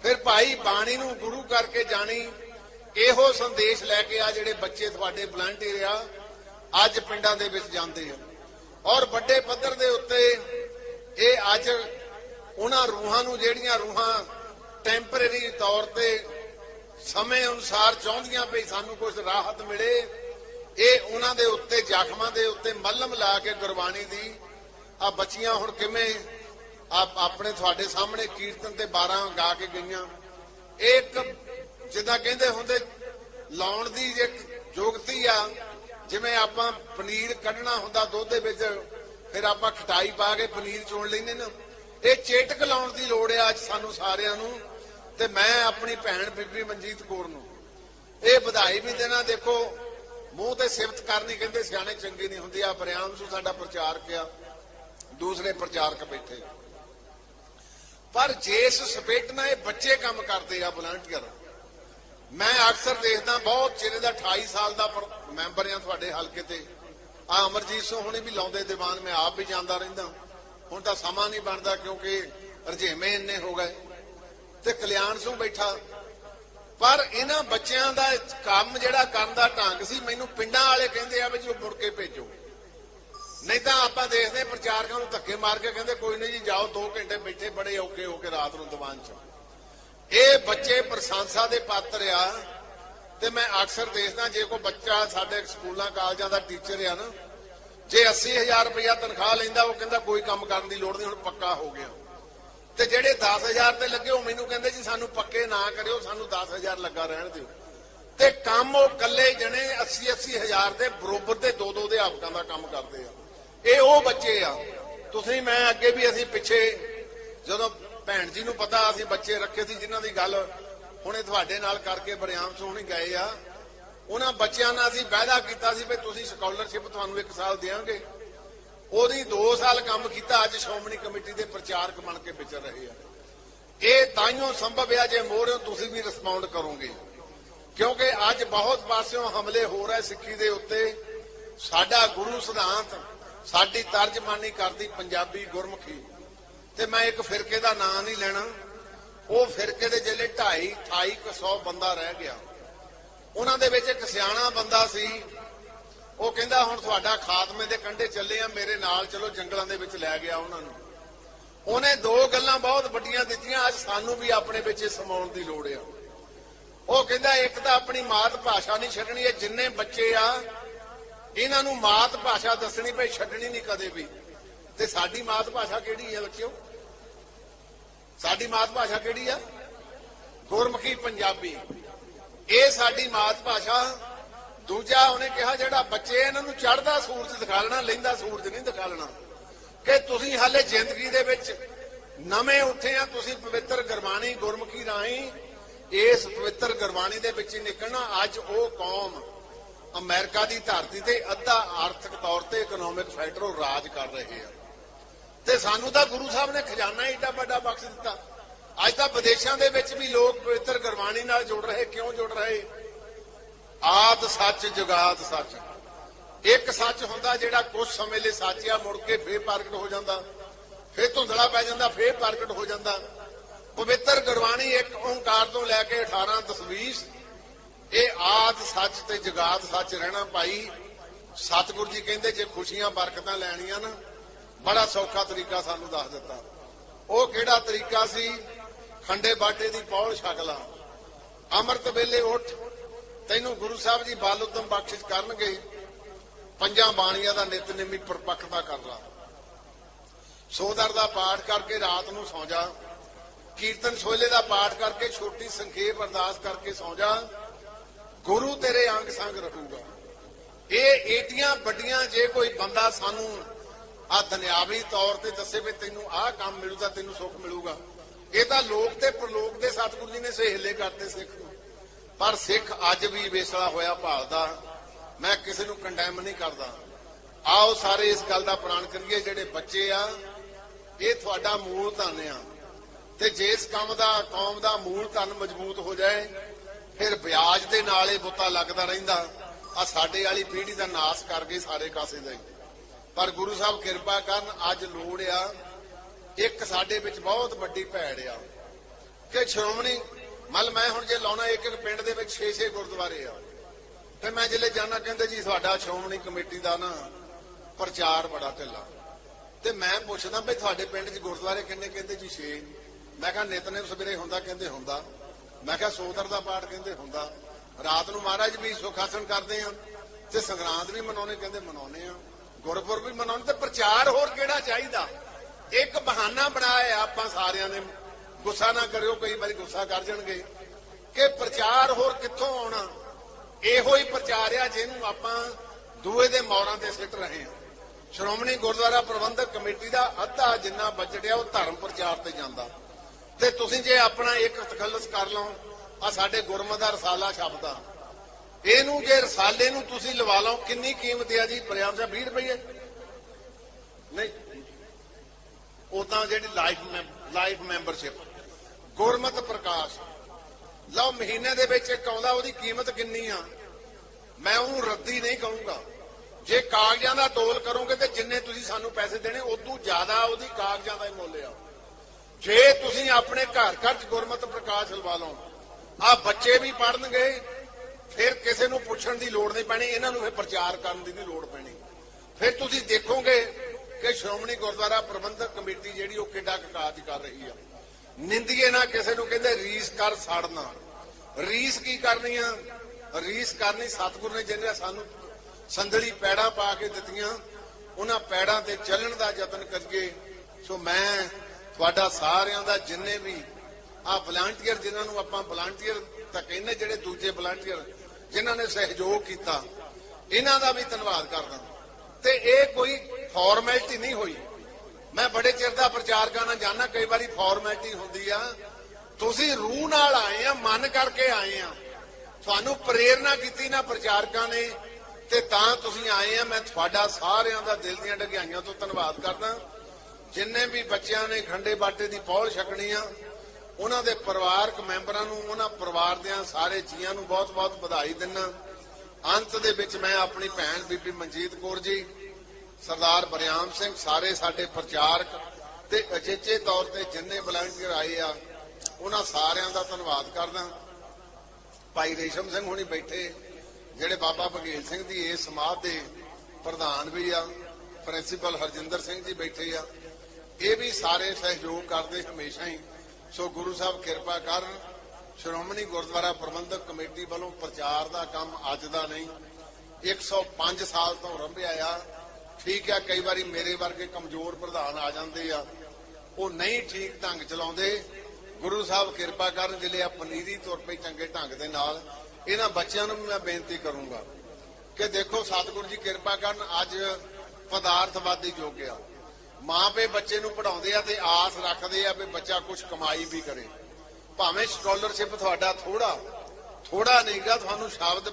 ਫਿਰ ਭਾਈ ਬਾਣੀ ਨੂੰ ਗੁਰੂ ਕਰਕੇ ਜਾਣੀ, ਇਹੋ ਸੰਦੇਸ਼ ਲੈ ਕੇ ਆ ਜਿਹੜੇ ਬੱਚੇ ਤੁਹਾਡੇ ਵਲੰਟੀਅਰ ਆ, ਅੱਜ ਪਿੰਡਾਂ ਦੇ ਵਿੱਚ ਜਾਂਦੇ ਆ। ਔਰ ਵੱਡੇ ਪੱਧਰ ਦੇ ਉੱਤੇ ਇਹ ਅੱਜ ਉਹਨਾਂ ਰੂਹਾਂ ਨੂੰ, ਜਿਹੜੀਆਂ ਰੂਹਾਂ ਟੈਂਪਰੇਰੀ ਤੌਰ ਤੇ ਸਮੇਂ ਅਨੁਸਾਰ ਚਾਹੁੰਦੀਆਂ ਵੀ ਸਾਨੂੰ ਕੁਝ ਰਾਹਤ ਮਿਲੇ ਇਹ ਉਹਨਾਂ ਦੇ ਉੱਤੇ, ਜ਼ਖਮਾਂ ਦੇ ਉੱਤੇ ਮੱਲਮ ਲਾ ਕੇ ਗੁਰਬਾਣੀ ਦੀ ਆ ਬੱਚੀਆਂ ਹੁਣ ਕਿਵੇਂ ਆਪਣੇ ਤੁਹਾਡੇ ਸਾਹਮਣੇ ਕੀਰਤਨ ਤੇ 12 ਗਾ ਕੇ ਗਈਆਂ। ਇਹ ਇੱਕ ਜਿੱਦਾਂ ਕਹਿੰਦੇ ਹੁੰਦੇ, ਲਾਉਣ ਦੀ ਇੱਕ ਯੋਗਤੀ ਆ, ਜਿਵੇਂ ਆਪਾਂ ਪਨੀਰ ਕੱਢਣਾ ਹੁੰਦਾ ਦੁੱਧ ਦੇ ਵਿੱਚ, ਫਿਰ ਆਪਾਂ ਖਟਾਈ ਪਾ ਕੇ ਪਨੀਰ ਚੋਣ ਲੈਂਦੇ ਨਾ। ਇਹ ਚੇਟਕ ਲਾਉਣ ਦੀ ਲੋੜ ਆ ਅੱਜ ਸਾਨੂੰ ਸਾਰਿਆਂ ਨੂੰ ਤੇ ਮੈਂ ਆਪਣੀ ਭੈਣ ਬੀਬੀ ਮਨਜੀਤ ਕੌਰ ਨੂੰ। ਇਹ ਵਧਾਈ ਵੀ ਦੇਣਾ, ਦੇਖੋ ਮੂੰਹ ਤੇ ਸਿਫਤ ਕਰਨੀ ਕਹਿੰਦੇ ਸਿਆਣੇ ਚੰਗੇ ਨਹੀਂ ਹੁੰਦੇ ਆ ਬਰਿਆਮ ਸੂ, ਸਾਡਾ ਪ੍ਰਚਾਰਕ ਆ ਦੂਸਰੇ ਪ੍ਰਚਾਰਕ ਬੈਠੇ। ਪਰ ਜੇਸ ਸਪੇਟਨਾ ਇਹ ਬੱਚੇ ਕੰਮ ਕਰਦੇ ਆ ਵਲੰਟੀਅਰ ਮੈਂ ਅਕਸਰ ਦੇਖਦਾ, ਬਹੁਤ ਚਿਹਰੇ ਦਾ 28 ਸਾਲ ਦਾ ਮੈਂਬਰ ਆ ਤੁਹਾਡੇ ਹਲਕੇ ਤੇ। ਆ ਅਮਰਜੀਤ ਸਿੰਘ ਹੁਣੇ ਵੀ ਲਾਉਂਦੇ ਦੀਵਾਨ, ਮੈਂ ਆਪ ਵੀ ਜਾਂਦਾ ਰਹਿੰਦਾ। ਹੁਣ ਤਾਂ ਸਮਾਂ ਨਹੀਂ ਬਣਦਾ ਕਿਉਂਕਿ ਰਜੇਵੇਂ ਇੰਨੇ ਹੋ ਗਏ। ਤੇ ਕਲਿਆਣ ਸਿੰਘ ਬੈਠਾ। ਪਰ ਇਹਨਾਂ ਬੱਚਿਆਂ ਦਾ ਕੰਮ, ਜਿਹੜਾ ਕਰਨ ਦਾ ਢੰਗ ਸੀ, ਮੈਨੂੰ ਪਿੰਡਾਂ ਵਾਲੇ ਕਹਿੰਦੇ ਆ ਵੀ ਜੀ ਮੁੜ ਕੇ ਭੇਜੋ। ਨਹੀਂ ਤਾਂ ਆਪਾਂ ਦੇਖਦੇ ਪ੍ਰਚਾਰਕਾਂ ਨੂੰ ਧੱਕੇ ਮਾਰ ਕੇ ਕਹਿੰਦੇ, ਕੋਈ ਨਹੀਂ ਜੀ ਜਾਓ 2 ਘੰਟੇ ਬੈਠੇ, ਬੜੇ ਔਕੇ ਹੋ ਕੇ ਰਾਤ ਨੂੰ ਦੀਵਾਨ 'ਚ। ਇਹ ਬੱਚੇ ਪ੍ਰਸ਼ੰਸਾ ਦੇ ਪਾਤਰ ਆ, ਤੇ ਮੈਂ ਅਕਸਰ ਦੇਖਦਾ, ਜੇ ਕੋਈ ਬੱਚਾ ਸਾਡੇ ਸਕੂਲਾਂ, ਕਾਲਜਾਂ ਦਾ ਟੀਚਰ ਆ ਨਾ, ਜੇ 80000 ਰੁਪਇਆ ਤਨਖਾਹ ਲੈਂਦਾ, ਉਹ ਕਹਿੰਦਾ ਕੋਈ ਕੰਮ ਕਰਨ ਦੀ ਲੋੜ ਨਹੀਂ, ਹੁਣ ਪੱਕਾ ਹੋ ਗਿਆ। ਤੇ ਜਿਹੜੇ 10000 ਤੇ ਲੱਗੇ ਉਹ ਮੈਨੂੰ ਕਹਿੰਦੇ ਜੀ, ਸਾਨੂੰ ਪੱਕੇ ਨਾ ਕਰਿਓ, ਸਾਨੂੰ 10000 ਲੱਗਾ ਰਹਿਣ ਦਿਓ। ਤੇ ਕੰਮ ਉਹ ਕੱਲੇ ਜਣੇ 80 80000 ਦੇ ਬਰੋਬਰ ਦੇ ਦੋ ਦੋ ਅਧਿਆਪਕਾਂ ਦਾ ਕੰਮ ਕਰਦੇ ਆ। ਇਹ ਉਹ ਬੱਚੇ ਆ। ਤੁਸੀਂ, ਮੈਂ ਅੱਗੇ ਵੀ ਅਸੀਂ ਪਿੱਛੇ ਜਦੋਂ ਭੈਣ ਜੀ ਨੂੰ ਪਤਾ ਅਸੀਂ ਬੱਚੇ ਰੱਖੇ ਸੀ, ਜਿਨ੍ਹਾਂ ਦੀ ਗੱਲ ਹੁਣੇ ਤੁਹਾਡੇ ਨਾਲ ਕਰਕੇ ਬਰਿਆਮ ਸੋਹਣੀ ਗਏ ਆ, ਉਹਨਾਂ ਬੱਚਿਆਂ ਨਾਲ ਅਸੀਂ ਵਾਅਦਾ ਕੀਤਾ ਸੀ ਵੀ ਤੁਸੀਂ ਸਕਾਲਰਸ਼ਿਪ ਤੁਹਾਨੂੰ ਇੱਕ ਸਾਲ ਦੇਵਾਂਗੇ ਉਹਦੀ 2 ਸਾਲ ਕੰਮ ਕੀਤਾ, ਅੱਜ ਸ਼੍ਰੋਮਣੀ ਕਮੇਟੀ ਦੇ ਪ੍ਰਚਾਰਕ ਬਣ ਕੇ ਵਿਚਰ ਰਹੇ ਆ। ਇਹ ਤਾਈਓ ਸੰਭਵ ਹੈ ਜੇ ਮੋੜਿਓ ਤੁਸੀਂ ਵੀ ਰਿਸਪੌਂਡ ਕਰੋਗੇ। ਕਿਉਂਕਿ ਅੱਜ ਬਹੁਤ ਪਾਸਿਓਂ ਹਮਲੇ ਹੋ ਰਹੇ ਸਿੱਖੀ ਦੇ ਉੱਤੇ। ਸਾਡਾ ਗੁਰੂ ਸਿਧਾਂਤ, ਸਾਡੀ ਤਰਜਮਾਨੀ ਕਰਦੀ ਪੰਜਾਬੀ ਗੁਰਮੁਖੀ। ਤੇ ਮੈਂ ਇੱਕ ਫਿਰਕੇ ਦਾ ਨਾਂ ਨਹੀਂ ਲੈਣਾ। ਉਹ ਫਿਰਕੇ ਦੇ ਜਿਹੜੇ 2.5 2800 ਬੰਦਾ ਰਹਿ ਗਿਆ। ਉਹਨਾਂ ਦੇ ਵਿੱਚ ਇੱਕ ਸਿਆਣਾ ਬੰਦਾ ਸੀ ਉਹ ਕਹਿੰਦਾ, ਹੁਣ ਤੁਹਾਡਾ ਖਾਤਮੇ ਦੇ ਕੰਢੇ ਚੱਲੇ ਆ, ਮੇਰੇ ਨਾਲ ਚਲੋ ਜੰਗਲਾਂ ਦੇ ਵਿੱਚ ਲੈ ਗਿਆ ਉਹਨਾਂ ਨੂੰ। ਉਹਨੇ ਦੋ ਗੱਲਾਂ ਬਹੁਤ ਵੱਡੀਆਂ ਦਿੱਤੀਆਂ, ਅੱਜ ਸਾਨੂੰ ਵੀ ਆਪਣੇ ਵਿੱਚ ਸਮਾਉਣ ਦੀ ਲੋੜ ਆ। ਉਹ ਕਹਿੰਦਾ, ਇੱਕ ਤਾਂ ਆਪਣੀ ਮਾਤ ਭਾਸ਼ਾ ਨਹੀਂ ਛੱਡਣੀ, ਇਹ ਜਿੰਨੇ ਬੱਚੇ ਆ, ਇਹਨਾਂ ਨੂੰ ਮਾਤ ਭਾਸ਼ਾ ਦੱਸਣੀ ਪਈ, ਛੱਡਣੀ ਨਹੀਂ ਕਦੇ ਵੀ। ਤੇ ਸਾਡੀ ਮਾਤ ਭਾਸ਼ਾ ਕਿਹੜੀ ਹੈ ਬੱਚਿਓ? ਸਾਡੀ ਮਾਤ ਭਾਸ਼ਾ ਕਿਹੜੀ ਆ? ਗੁਰਮੁਖੀ ਪੰਜਾਬੀ। ਇਹ ਸਾਡੀ ਮਾਤ ਭਾਸ਼ਾ ਦੂਜਾ ਉਹਨੇ ਕਿਹਾ ਜਿਹੜਾ ਬੱਚੇ ਇਹਨਾਂ ਨੂੰ ਚੜਦਾ ਸੂਰਜ ਦਿਖਾ ਲੈਣਾ, ਲੈਂਦਾ ਸੂਰਜ ਨਹੀਂ ਦਿਖਾ ਲੈਣਾ। ਕਿ ਤੁਸੀਂ ਹਾਲੇ ਜ਼ਿੰਦਗੀ ਦੇ ਵਿੱਚ ਨਵੇਂ ਉੱਠੇ ਆ, ਤੁਸੀਂ ਪਵਿੱਤਰ ਗੁਰਬਾਣੀ, ਗੁਰਮੁਖੀ ਰਾਹੀਂ ਇਸ ਪਵਿੱਤਰ ਗੁਰਬਾਣੀ ਦੇ ਵਿੱਚ ਨਿਕਲਣਾ। ਅੱਜ ਉਹ ਕੌਮ ਅਮਰੀਕਾ ਦੀ ਧਰਤੀ ਤੇ ਅੱਧਾ ਆਰਥਿਕ ਤੌਰ ਤੇ ਇਕਨੋਮਿਕ ਫੈਕਟਰ ਰਾਜ ਕਰ ਰਹੇ ਆ। ਤੇ ਸਾਨੂੰ ਤਾਂ ਗੁਰੂ ਸਾਹਿਬ ਨੇ ਖਜ਼ਾਨਾ ਏਡਾ ਵੱਡਾ ਬਖਸ਼ ਦਿੱਤਾ। ਅੱਜ ਤਾਂ ਵਿਦੇਸ਼ਾਂ ਦੇ ਵਿੱਚ ਵੀ ਲੋਕ ਪਵਿੱਤਰ ਗੁਰਬਾਣੀ ਨਾਲ ਜੁੜ ਰਹੇ, ਕਿਉਂ ਜੁੜ ਰਹੇ? ਆਦ ਸੱਚ, ਜੁਗਾਦ ਸੱਚ। ਇੱਕ ਸੱਚ ਹੁੰਦਾ ਜਿਹੜਾ ਕੁਝ ਸਮੇਂ ਲਈ ਸੱਚ ਆ ਮੁੜ ਕੇ ਫੇਰ ਪ੍ਰਗਟ ਹੋ ਜਾਂਦਾ। ਫੇਰ ਧੁੰਦਲਾ ਪੈ ਜਾਂਦਾ, ਫੇਰ ਪ੍ਰਗਟ ਹੋ ਜਾਂਦਾ। ਪਵਿੱਤਰ ਗੁਰਬਾਣੀ ਇੱਕ ਓੰਕਾਰ ਤੋਂ ਲੈ ਕੇ 18 ਤਸਵੀਰ। ਇਹ ਆਦ ਸੱਚ ਤੇ ਜਗਾਦ ਸੱਚ ਰਹਿਣਾ ਭਾਈ। ਸਤਿਗੁਰੂ ਜੀ ਕਹਿੰਦੇ ਜੇ ਖੁਸ਼ੀਆਂ ਬਰਕਤਾਂ ਲੈਣੀਆਂ ਨਾ, ਬੜਾ ਸੌਖਾ ਤਰੀਕਾ ਸਾਨੂੰ ਦੱਸ ਦਿੱਤਾ। ਉਹ ਕਿਹੜਾ ਤਰੀਕਾ ਸੀ? ਖੰਡੇ ਬਾਟੇ ਦੀ ਪੌਲ ਛਕਲਾ ਅੰਮ੍ਰਿਤ ਵੇਲੇ ਉੱਠ ਤੈਨੂੰ ਗੁਰੂ ਸਾਹਿਬ ਜੀ ਬਲ ਉਦਮ ਬਖਸ਼ਿਸ਼ ਕਰਨਗੇ, ਪੰਜਾਂ ਬਾਣੀਆਂ ਦਾ ਨਿਤਨੇਮੀ ਪਰਪੱਕਤਾ ਕਰ ਲਾ। ਸੋਦਰ ਦਾ ਪਾਠ ਕਰਕੇ ਰਾਤ ਨੂੰ ਸੌਂ ਜਾ। ਕੀਰਤਨ ਸੋਲੇ ਦਾ ਪਾਠ ਕਰਕੇ ਛੋਟੀ ਸੰਖੇਪ ਅਰਦਾਸ ਕਰਕੇ ਸੌਂ ਜਾ। ਗੁਰੂ ਤੇਰੇ ਅੰਗ ਸੰਗ ਰਹੂਗਾ। ਇਹ ਏਟੀਆਂ ਵੱਡੀਆਂ ਜੇ ਕੋਈ ਬੰਦਾ ਸਾਨੂੰ ਆ ਦੁਨਿਆਵੀ ਤੌਰ ਤੇ ਦੱਸੇ ਵੀ ਤੈਨੂੰ ਆਹ ਕੰਮ ਮਿਲੂਗਾ, ਤੈਨੂੰ ਸੁੱਖ ਮਿਲੂਗਾ। ਇਹ ਤਾਂ ਲੋਕ ਤੇ ਪ੍ਰਲੋਕ ਦੇ ਸਤਿਗੁਰੂ ਜੀ ਨੇ ਸਹੇਲੇ ਕਰਤੇ ਸਿੱਖ ਨੂੰ। ਪਰ ਸਿੱਖ ਅੱਜ ਵੀ ਵੇਸਲਾ ਹੋਇਆ ਭਾਲਦਾ। ਮੈਂ ਕਿਸੇ ਨੂੰ ਕੰਡੈਮ ਨਹੀਂ ਕਰਦਾ। ਆਓ ਸਾਰੇ ਇਸ ਗੱਲ ਦਾ ਪ੍ਰਣ ਕਰੀਏ, ਜਿਹੜੇ ਬੱਚੇ ਆ, ਇਹ ਤੁਹਾਡਾ ਮੂਲ ਧਨ ਆ। ਤੇ ਜੇ ਇਸ ਕੰਮ ਦਾ, ਕੌਮ ਦਾ ਮੂਲ ਧਨ ਮਜ਼ਬੂਤ ਹੋ ਜਾਏ, ਫਿਰ ਵਿਆਜ ਦੇ ਨਾਲ ਇਹ ਬੁੱਤਾ ਲੱਗਦਾ ਰਹਿੰਦਾ। ਆ ਸਾਡੇ ਵਾਲੀ ਪੀੜ੍ਹੀ ਦਾ ਨਾਸ ਕਰ ਗਏ ਸਾਰੇ ਕਾਸੇ ਦਾ ਪਰ ਗੁਰੂ ਸਾਹਿਬ ਕਿਰਪਾ ਕਰਨ, ਅੱਜ ਲੋੜ ਆ। ਇੱਕ ਸਾਡੇ ਵਿੱਚ ਬਹੁਤ ਵੱਡੀ ਭੈੜ ਆ। ਕਿ ਸ਼੍ਰੋਮਣੀ ਮਲ ਮੈਂ ਹੁਣ ਜੇ ਲਾਉਣਾ ਇੱਕ ਇੱਕ ਪਿੰਡ ਦੇ ਵਿੱਚ 6-6 ਗੁਰਦੁਆਰੇ ਆ, ਤੇ ਮੈਂ ਜਿਲੇ ਜਾਣਾ ਕਹਿੰਦੇ ਜੀ ਤੁਹਾਡਾ ਸ਼੍ਰੋਮਣੀ ਕਮੇਟੀ ਦਾ ਨਾ ਪ੍ਰਚਾਰ ਬੜਾ ਢਿੱਲਾ। ਤੇ ਮੈਂ ਪੁੱਛਦਾ ਵੀ ਤੁਹਾਡੇ ਪਿੰਡ 'ਚ ਗੁਰਦੁਆਰੇ ਕਿੰਨੇ ਕਹਿੰਦੇ ਜੀ 6 ਮੈਂ ਕਿਹਾ ਨਿਤਨੇਮ ਸਵੇਰੇ ਹੁੰਦਾ ਕਹਿੰਦੇ ਹੁੰਦਾ। ਮੈਂ ਕਿਹਾ ਸੋਦਰ ਦਾ ਪਾਠ ਕਹਿੰਦੇ ਹੁੰਦਾ। ਰਾਤ ਨੂੰ ਮਹਾਰਾਜ ਵੀ ਸੁਖਾਸਨ ਕਰਦੇ ਆ ਤੇ ਸੰਗਰਾਂਦ ਵੀ ਮਨਾਉਣੇ ਕਹਿੰਦੇ ਮਨਾਉਣੇ ਆ। ਗੁਰਪੁਰਬ ਵੀ ਮਨਾਉਣੇ ਤੇ ਪ੍ਰਚਾਰ ਹੋਰ ਕਿਹੜਾ ਚਾਹੀਦਾ? ਇੱਕ ਬਹਾਨਾ ਬਣਾਇਆ ਆਪਾਂ ਸਾਰਿਆਂ ਨੇ ਗੁੱਸਾ ਨਾ ਕਰਿਓ, ਕਈ ਵਾਰੀ ਗੁੱਸਾ ਕਰ ਜਾਣਗੇ। ਕਿ ਪ੍ਰਚਾਰ ਹੋਰ ਕਿੱਥੋਂ ਆਉਣਾ? ਇਹੋ ਹੀ ਪ੍ਰਚਾਰ ਆ ਜਿਹਨੂੰ ਆਪਾਂ ਦੂਏ ਦੇ ਮੌਰਾਂ ਤੇ ਸਿੱਟ ਰਹੇ ਹਾਂ। ਸ਼੍ਰੋਮਣੀ ਗੁਰਦੁਆਰਾ ਪ੍ਰਬੰਧਕ ਕਮੇਟੀ ਦਾ ਅੱਧਾ ਜਿੰਨਾ ਬਜਟ ਆ, ਉਹ ਧਰਮ ਪ੍ਰਚਾਰ ਤੇ ਜਾਂਦਾ। ਤੇ ਤੁਸੀਂ ਜੇ ਆਪਣਾ ਇੱਕ ਤਖੱਲਸ ਕਰ ਲਓ ਆ ਸਾਡੇ ਗੁਰਮਤਿ ਦਾ ਰਸਾਲਾ ਸ਼ਬਦ ਇਹਨੂੰ ਜੇ ਰਸਾਲੇ ਨੂੰ ਤੁਸੀਂ ਲਵਾ ਲਓ, ਕਿੰਨੀ ਕੀਮਤ ਆ ਜੀ? ਪ੍ਰਿਆਮ ਸਾਹਿਬ 20 ਰੁਪਏ? ਨਹੀਂ। ਉਦਾਂ ਜਿਹੜੀ life life membership Gurmat Parkash. ਲਓ, ਮਹੀਨੇ ਦੇ ਵਿੱਚ ਇੱਕ ਆਉਂਦਾ, ਉਹਦੀ ਕੀਮਤ ਕਿੰਨੀ ਆ? ਮੈਂ ਉਹਨੂੰ ਰੱਦੀ ਨਹੀਂ ਕਹੂੰਗਾ। ਜੇ ਕਾਗਜ਼ਾਂ ਦਾ ਤੋਲ ਕਰੋਗੇ ਤੇ ਜਿੰਨੇ ਤੁਸੀਂ ਸਾਨੂੰ ਪੈਸੇ ਦੇਣੇ, ਉਦੋਂ ਜ਼ਿਆਦਾ ਉਹਦੀ ਕਾਗਜ਼ਾਂ ਦਾ ਹੀ ਮੁੱਲ ਆ। ਜੇ ਤੁਸੀਂ ਆਪਣੇ ਘਰ ਘਰ ਚ ਗੁਰਮਤ ਪ੍ਰਕਾਸ਼ ਲਵਾ ਲਓ, ਆ ਬੱਚੇ ਵੀ ਪੜਨਗੇ ਫਿਰ ਕਿਸੇ ਨੂੰ ਪੁੱਛਣ ਦੀ ਲੋੜ ਨਹੀਂ ਪੈਣੀ, ਇਹਨਾਂ ਨੂੰ ਫਿਰ ਪ੍ਰਚਾਰ ਕਰਨ ਦੀ ਵੀ ਲੋੜ ਪੈਣੀ। ਫਿਰ ਤੁਸੀਂ ਦੇਖੋਗੇ ਕਿ ਸ਼੍ਰੋਮਣੀ ਗੁਰਦੁਆਰਾ ਪ੍ਰਬੰਧਕ ਕਮੇਟੀ ਜਿਹੜੀ, ਉਹ ਕਿੱਡਾ ਕੁ ਕਾਜ ਕਰ ਰਹੀ ਆ। ਨਿੰਦੀਏ ਨਾ ਕਿਸੇ ਨੂੰ, ਕਹਿੰਦੇ ਰੀਸ ਕਰ ਸਾੜਨਾ। ਰੀਸ ਕੀ ਕਰਨੀ ਆ? ਰੀਸ ਕਰਨੀ ਸਤਿਗੁਰ ਨੇ ਜਿਹਨੇ ਸਾਨੂੰ ਸੰਦਲੀ ਪੈੜਾਂ ਪਾ ਕੇ ਦਿੱਤੀਆਂ, ਉਹਨਾਂ ਪੈੜਾਂ ਤੇ ਚੱਲਣ ਦਾ ਯਤਨ ਕਰੀਏ। ਸੋ ਮੈਂ ਤੁਹਾਡਾ ਸਾਰਿਆਂ ਦਾ ਜਿੰਨੇ ਵੀ ਆ ਵਲੰਟੀਅਰ ਜਿਨ੍ਹਾਂ ਨੂੰ ਆਪਾਂ ਵਲੰਟੀਅਰ ਤਾਂ ਕਹਿੰਦੇ ਜਿਹੜੇ ਦੂਜੇ ਵਲੰਟੀਅਰ ਜਿਨ੍ਹਾਂ ਨੇ ਸਹਿਯੋਗ ਕੀਤਾ, ਇਹਨਾਂ ਦਾ ਵੀ ਧੰਨਵਾਦ ਕਰਦਾ। ਤੇ ਇਹ ਕੋਈ ਫਾਰਮੈਲਿਟੀ ਨਹੀਂ ਹੋਈ। ਮੈਂ ਬੜੇ ਚਿਰ ਦਾ ਪ੍ਰਚਾਰਕਾਂ ਨਾਲ ਜਾਣਾ ਕਈ ਵਾਰੀ ਫਾਰਮੈਲਿਟੀ ਹੁੰਦੀ ਆ। ਤੁਸੀਂ ਰੂਹ ਨਾਲ ਆਏ ਆ, ਮਨ ਕਰਕੇ ਆਏ ਆ। ਤੁਹਾਨੂੰ ਪ੍ਰੇਰਣਾ ਕੀਤੀ ਨਾ ਪ੍ਰਚਾਰਕਾਂ ਨੇ, ਤੇ ਤਾਂ ਤੁਸੀਂ ਆਏ ਆ। ਮੈਂ ਤੁਹਾਡਾ ਸਾਰਿਆਂ ਦਾ ਦਿਲ ਦੀਆਂ ਡਗਿਆਈਆਂ ਤੋਂ ਧੰਨਵਾਦ ਕਰਦਾ। ਜਿੰਨੇ ਵੀ ਬੱਚਿਆਂ ਨੇ ਖੰਡੇ ਬਾਟੇ ਦੀ ਪੌਲ ਛਕਣੀ ਆ, ਉਹਨਾਂ ਦੇ ਪਰਿਵਾਰਕ ਮੈਂਬਰਾਂ ਨੂੰ, ਉਹਨਾਂ ਪਰਿਵਾਰ ਦੇ ਸਾਰੇ ਜੀਆਂ ਨੂੰ ਬਹੁਤ-ਬਹੁਤ ਵਧਾਈ ਦਿੰਨਾ ਅੰਤ ਦੇ ਵਿੱਚ ਮੈਂ ਆਪਣੀ ਭੈਣ ਬੀਬੀ ਮਨਜੀਤ ਕੌਰ ਜੀ ਸਰਦਾਰ ਬਰਿਆਮ ਸਿੰਘ ਸਾਰੇ ਸਾਡੇ ਪ੍ਰਚਾਰਕ ਤੇ ਅਜੇਚੇ ਤੌਰ ਤੇ ਜਿੰਨੇ ਵਲੰਟੀਅਰ ਆਏ ਆ, ਉਹਨਾਂ ਸਾਰਿਆਂ ਦਾ ਧੰਨਵਾਦ ਕਰਦਾ। ਭਾਈ ਰੇਸ਼ਮ ਸਿੰਘ ਹੁਣੀ ਬੈਠੇ, ਜਿਹੜੇ ਬਾਬਾ ਬਘੇਲ ਸਿੰਘ ਦੀ ਇਸ ਸਮਾਧ ਦੇ ਪ੍ਰਧਾਨ ਵੀ ਆ, ਪ੍ਰਿੰਸੀਪਲ ਹਰਜਿੰਦਰ ਸਿੰਘ ਜੀ ਬੈਠੇ ਆ। ਇਹ ਵੀ ਸਾਰੇ ਸਹਿਯੋਗ ਕਰਦੇ ਹਮੇਸ਼ਾ ਹੀ। ਸੋ ਗੁਰੂ ਸਾਹਿਬ ਕਿਰਪਾ ਕਰਨ, ਸ਼੍ਰੋਮਣੀ ਗੁਰਦੁਆਰਾ ਪ੍ਰਬੰਧਕ ਕਮੇਟੀ ਵੱਲੋਂ ਪ੍ਰਚਾਰ ਦਾ ਕੰਮ ਅੱਜ ਦਾ ਨਹੀਂ 105 ਸਾਲ ਤੋਂ ਰੰਭਿਆ ਆ। ਠੀਕ ਆ, ਕਈ ਵਾਰੀ ਮੇਰੇ ਵਰਗੇ ਕਮਜ਼ੋਰ ਪ੍ਰਧਾਨ ਆ ਜਾਂਦੇ ਆ। ਉਹ ਨਹੀਂ ਠੀਕ ਢੰਗ ਚਲਾਉਂਦੇ। ਗੁਰੂ ਸਾਹਿਬ ਕਿਰਪਾ ਕਰਨ, ਜਿਹੜੇ ਆ ਪਨੀਰੀ ਤੁਰ ਪਈ ਚੰਗੇ ਢੰਗ ਦੇ ਨਾਲ, ਇਹਨਾਂ ਬੱਚਿਆਂ ਨੂੰ ਵੀ ਮੈਂ ਬੇਨਤੀ ਕਰੂੰਗਾ ਕਿ ਦੇਖੋ, ਸਤਿਗੁਰੂ ਜੀ ਕਿਰਪਾ ਕਰਨ, ਅੱਜ ਪਦਾਰਥਵਾਦੀ ਯੁੱਗ ਆ। ਮਾਂ ਪੇ ਬੱਚੇ ਨੂੰ ਪੜਾਉਂਦੇ ਆ ਤੇ ਆਸ ਰੱਖਦੇ ਆ ਵੀ ਬੱਚਾ ਕੁਝ ਕਮਾਈ ਵੀ ਕਰੇ। ਭਾਵੇਂ ਸਕਾਲਰਸ਼ਿਪ ਤੁਹਾਡਾ ਥੋੜਾ ਥੋੜਾ ਨਹੀਂਗਾ ਤੁਹਾਨੂੰ ਸ਼ਬਦ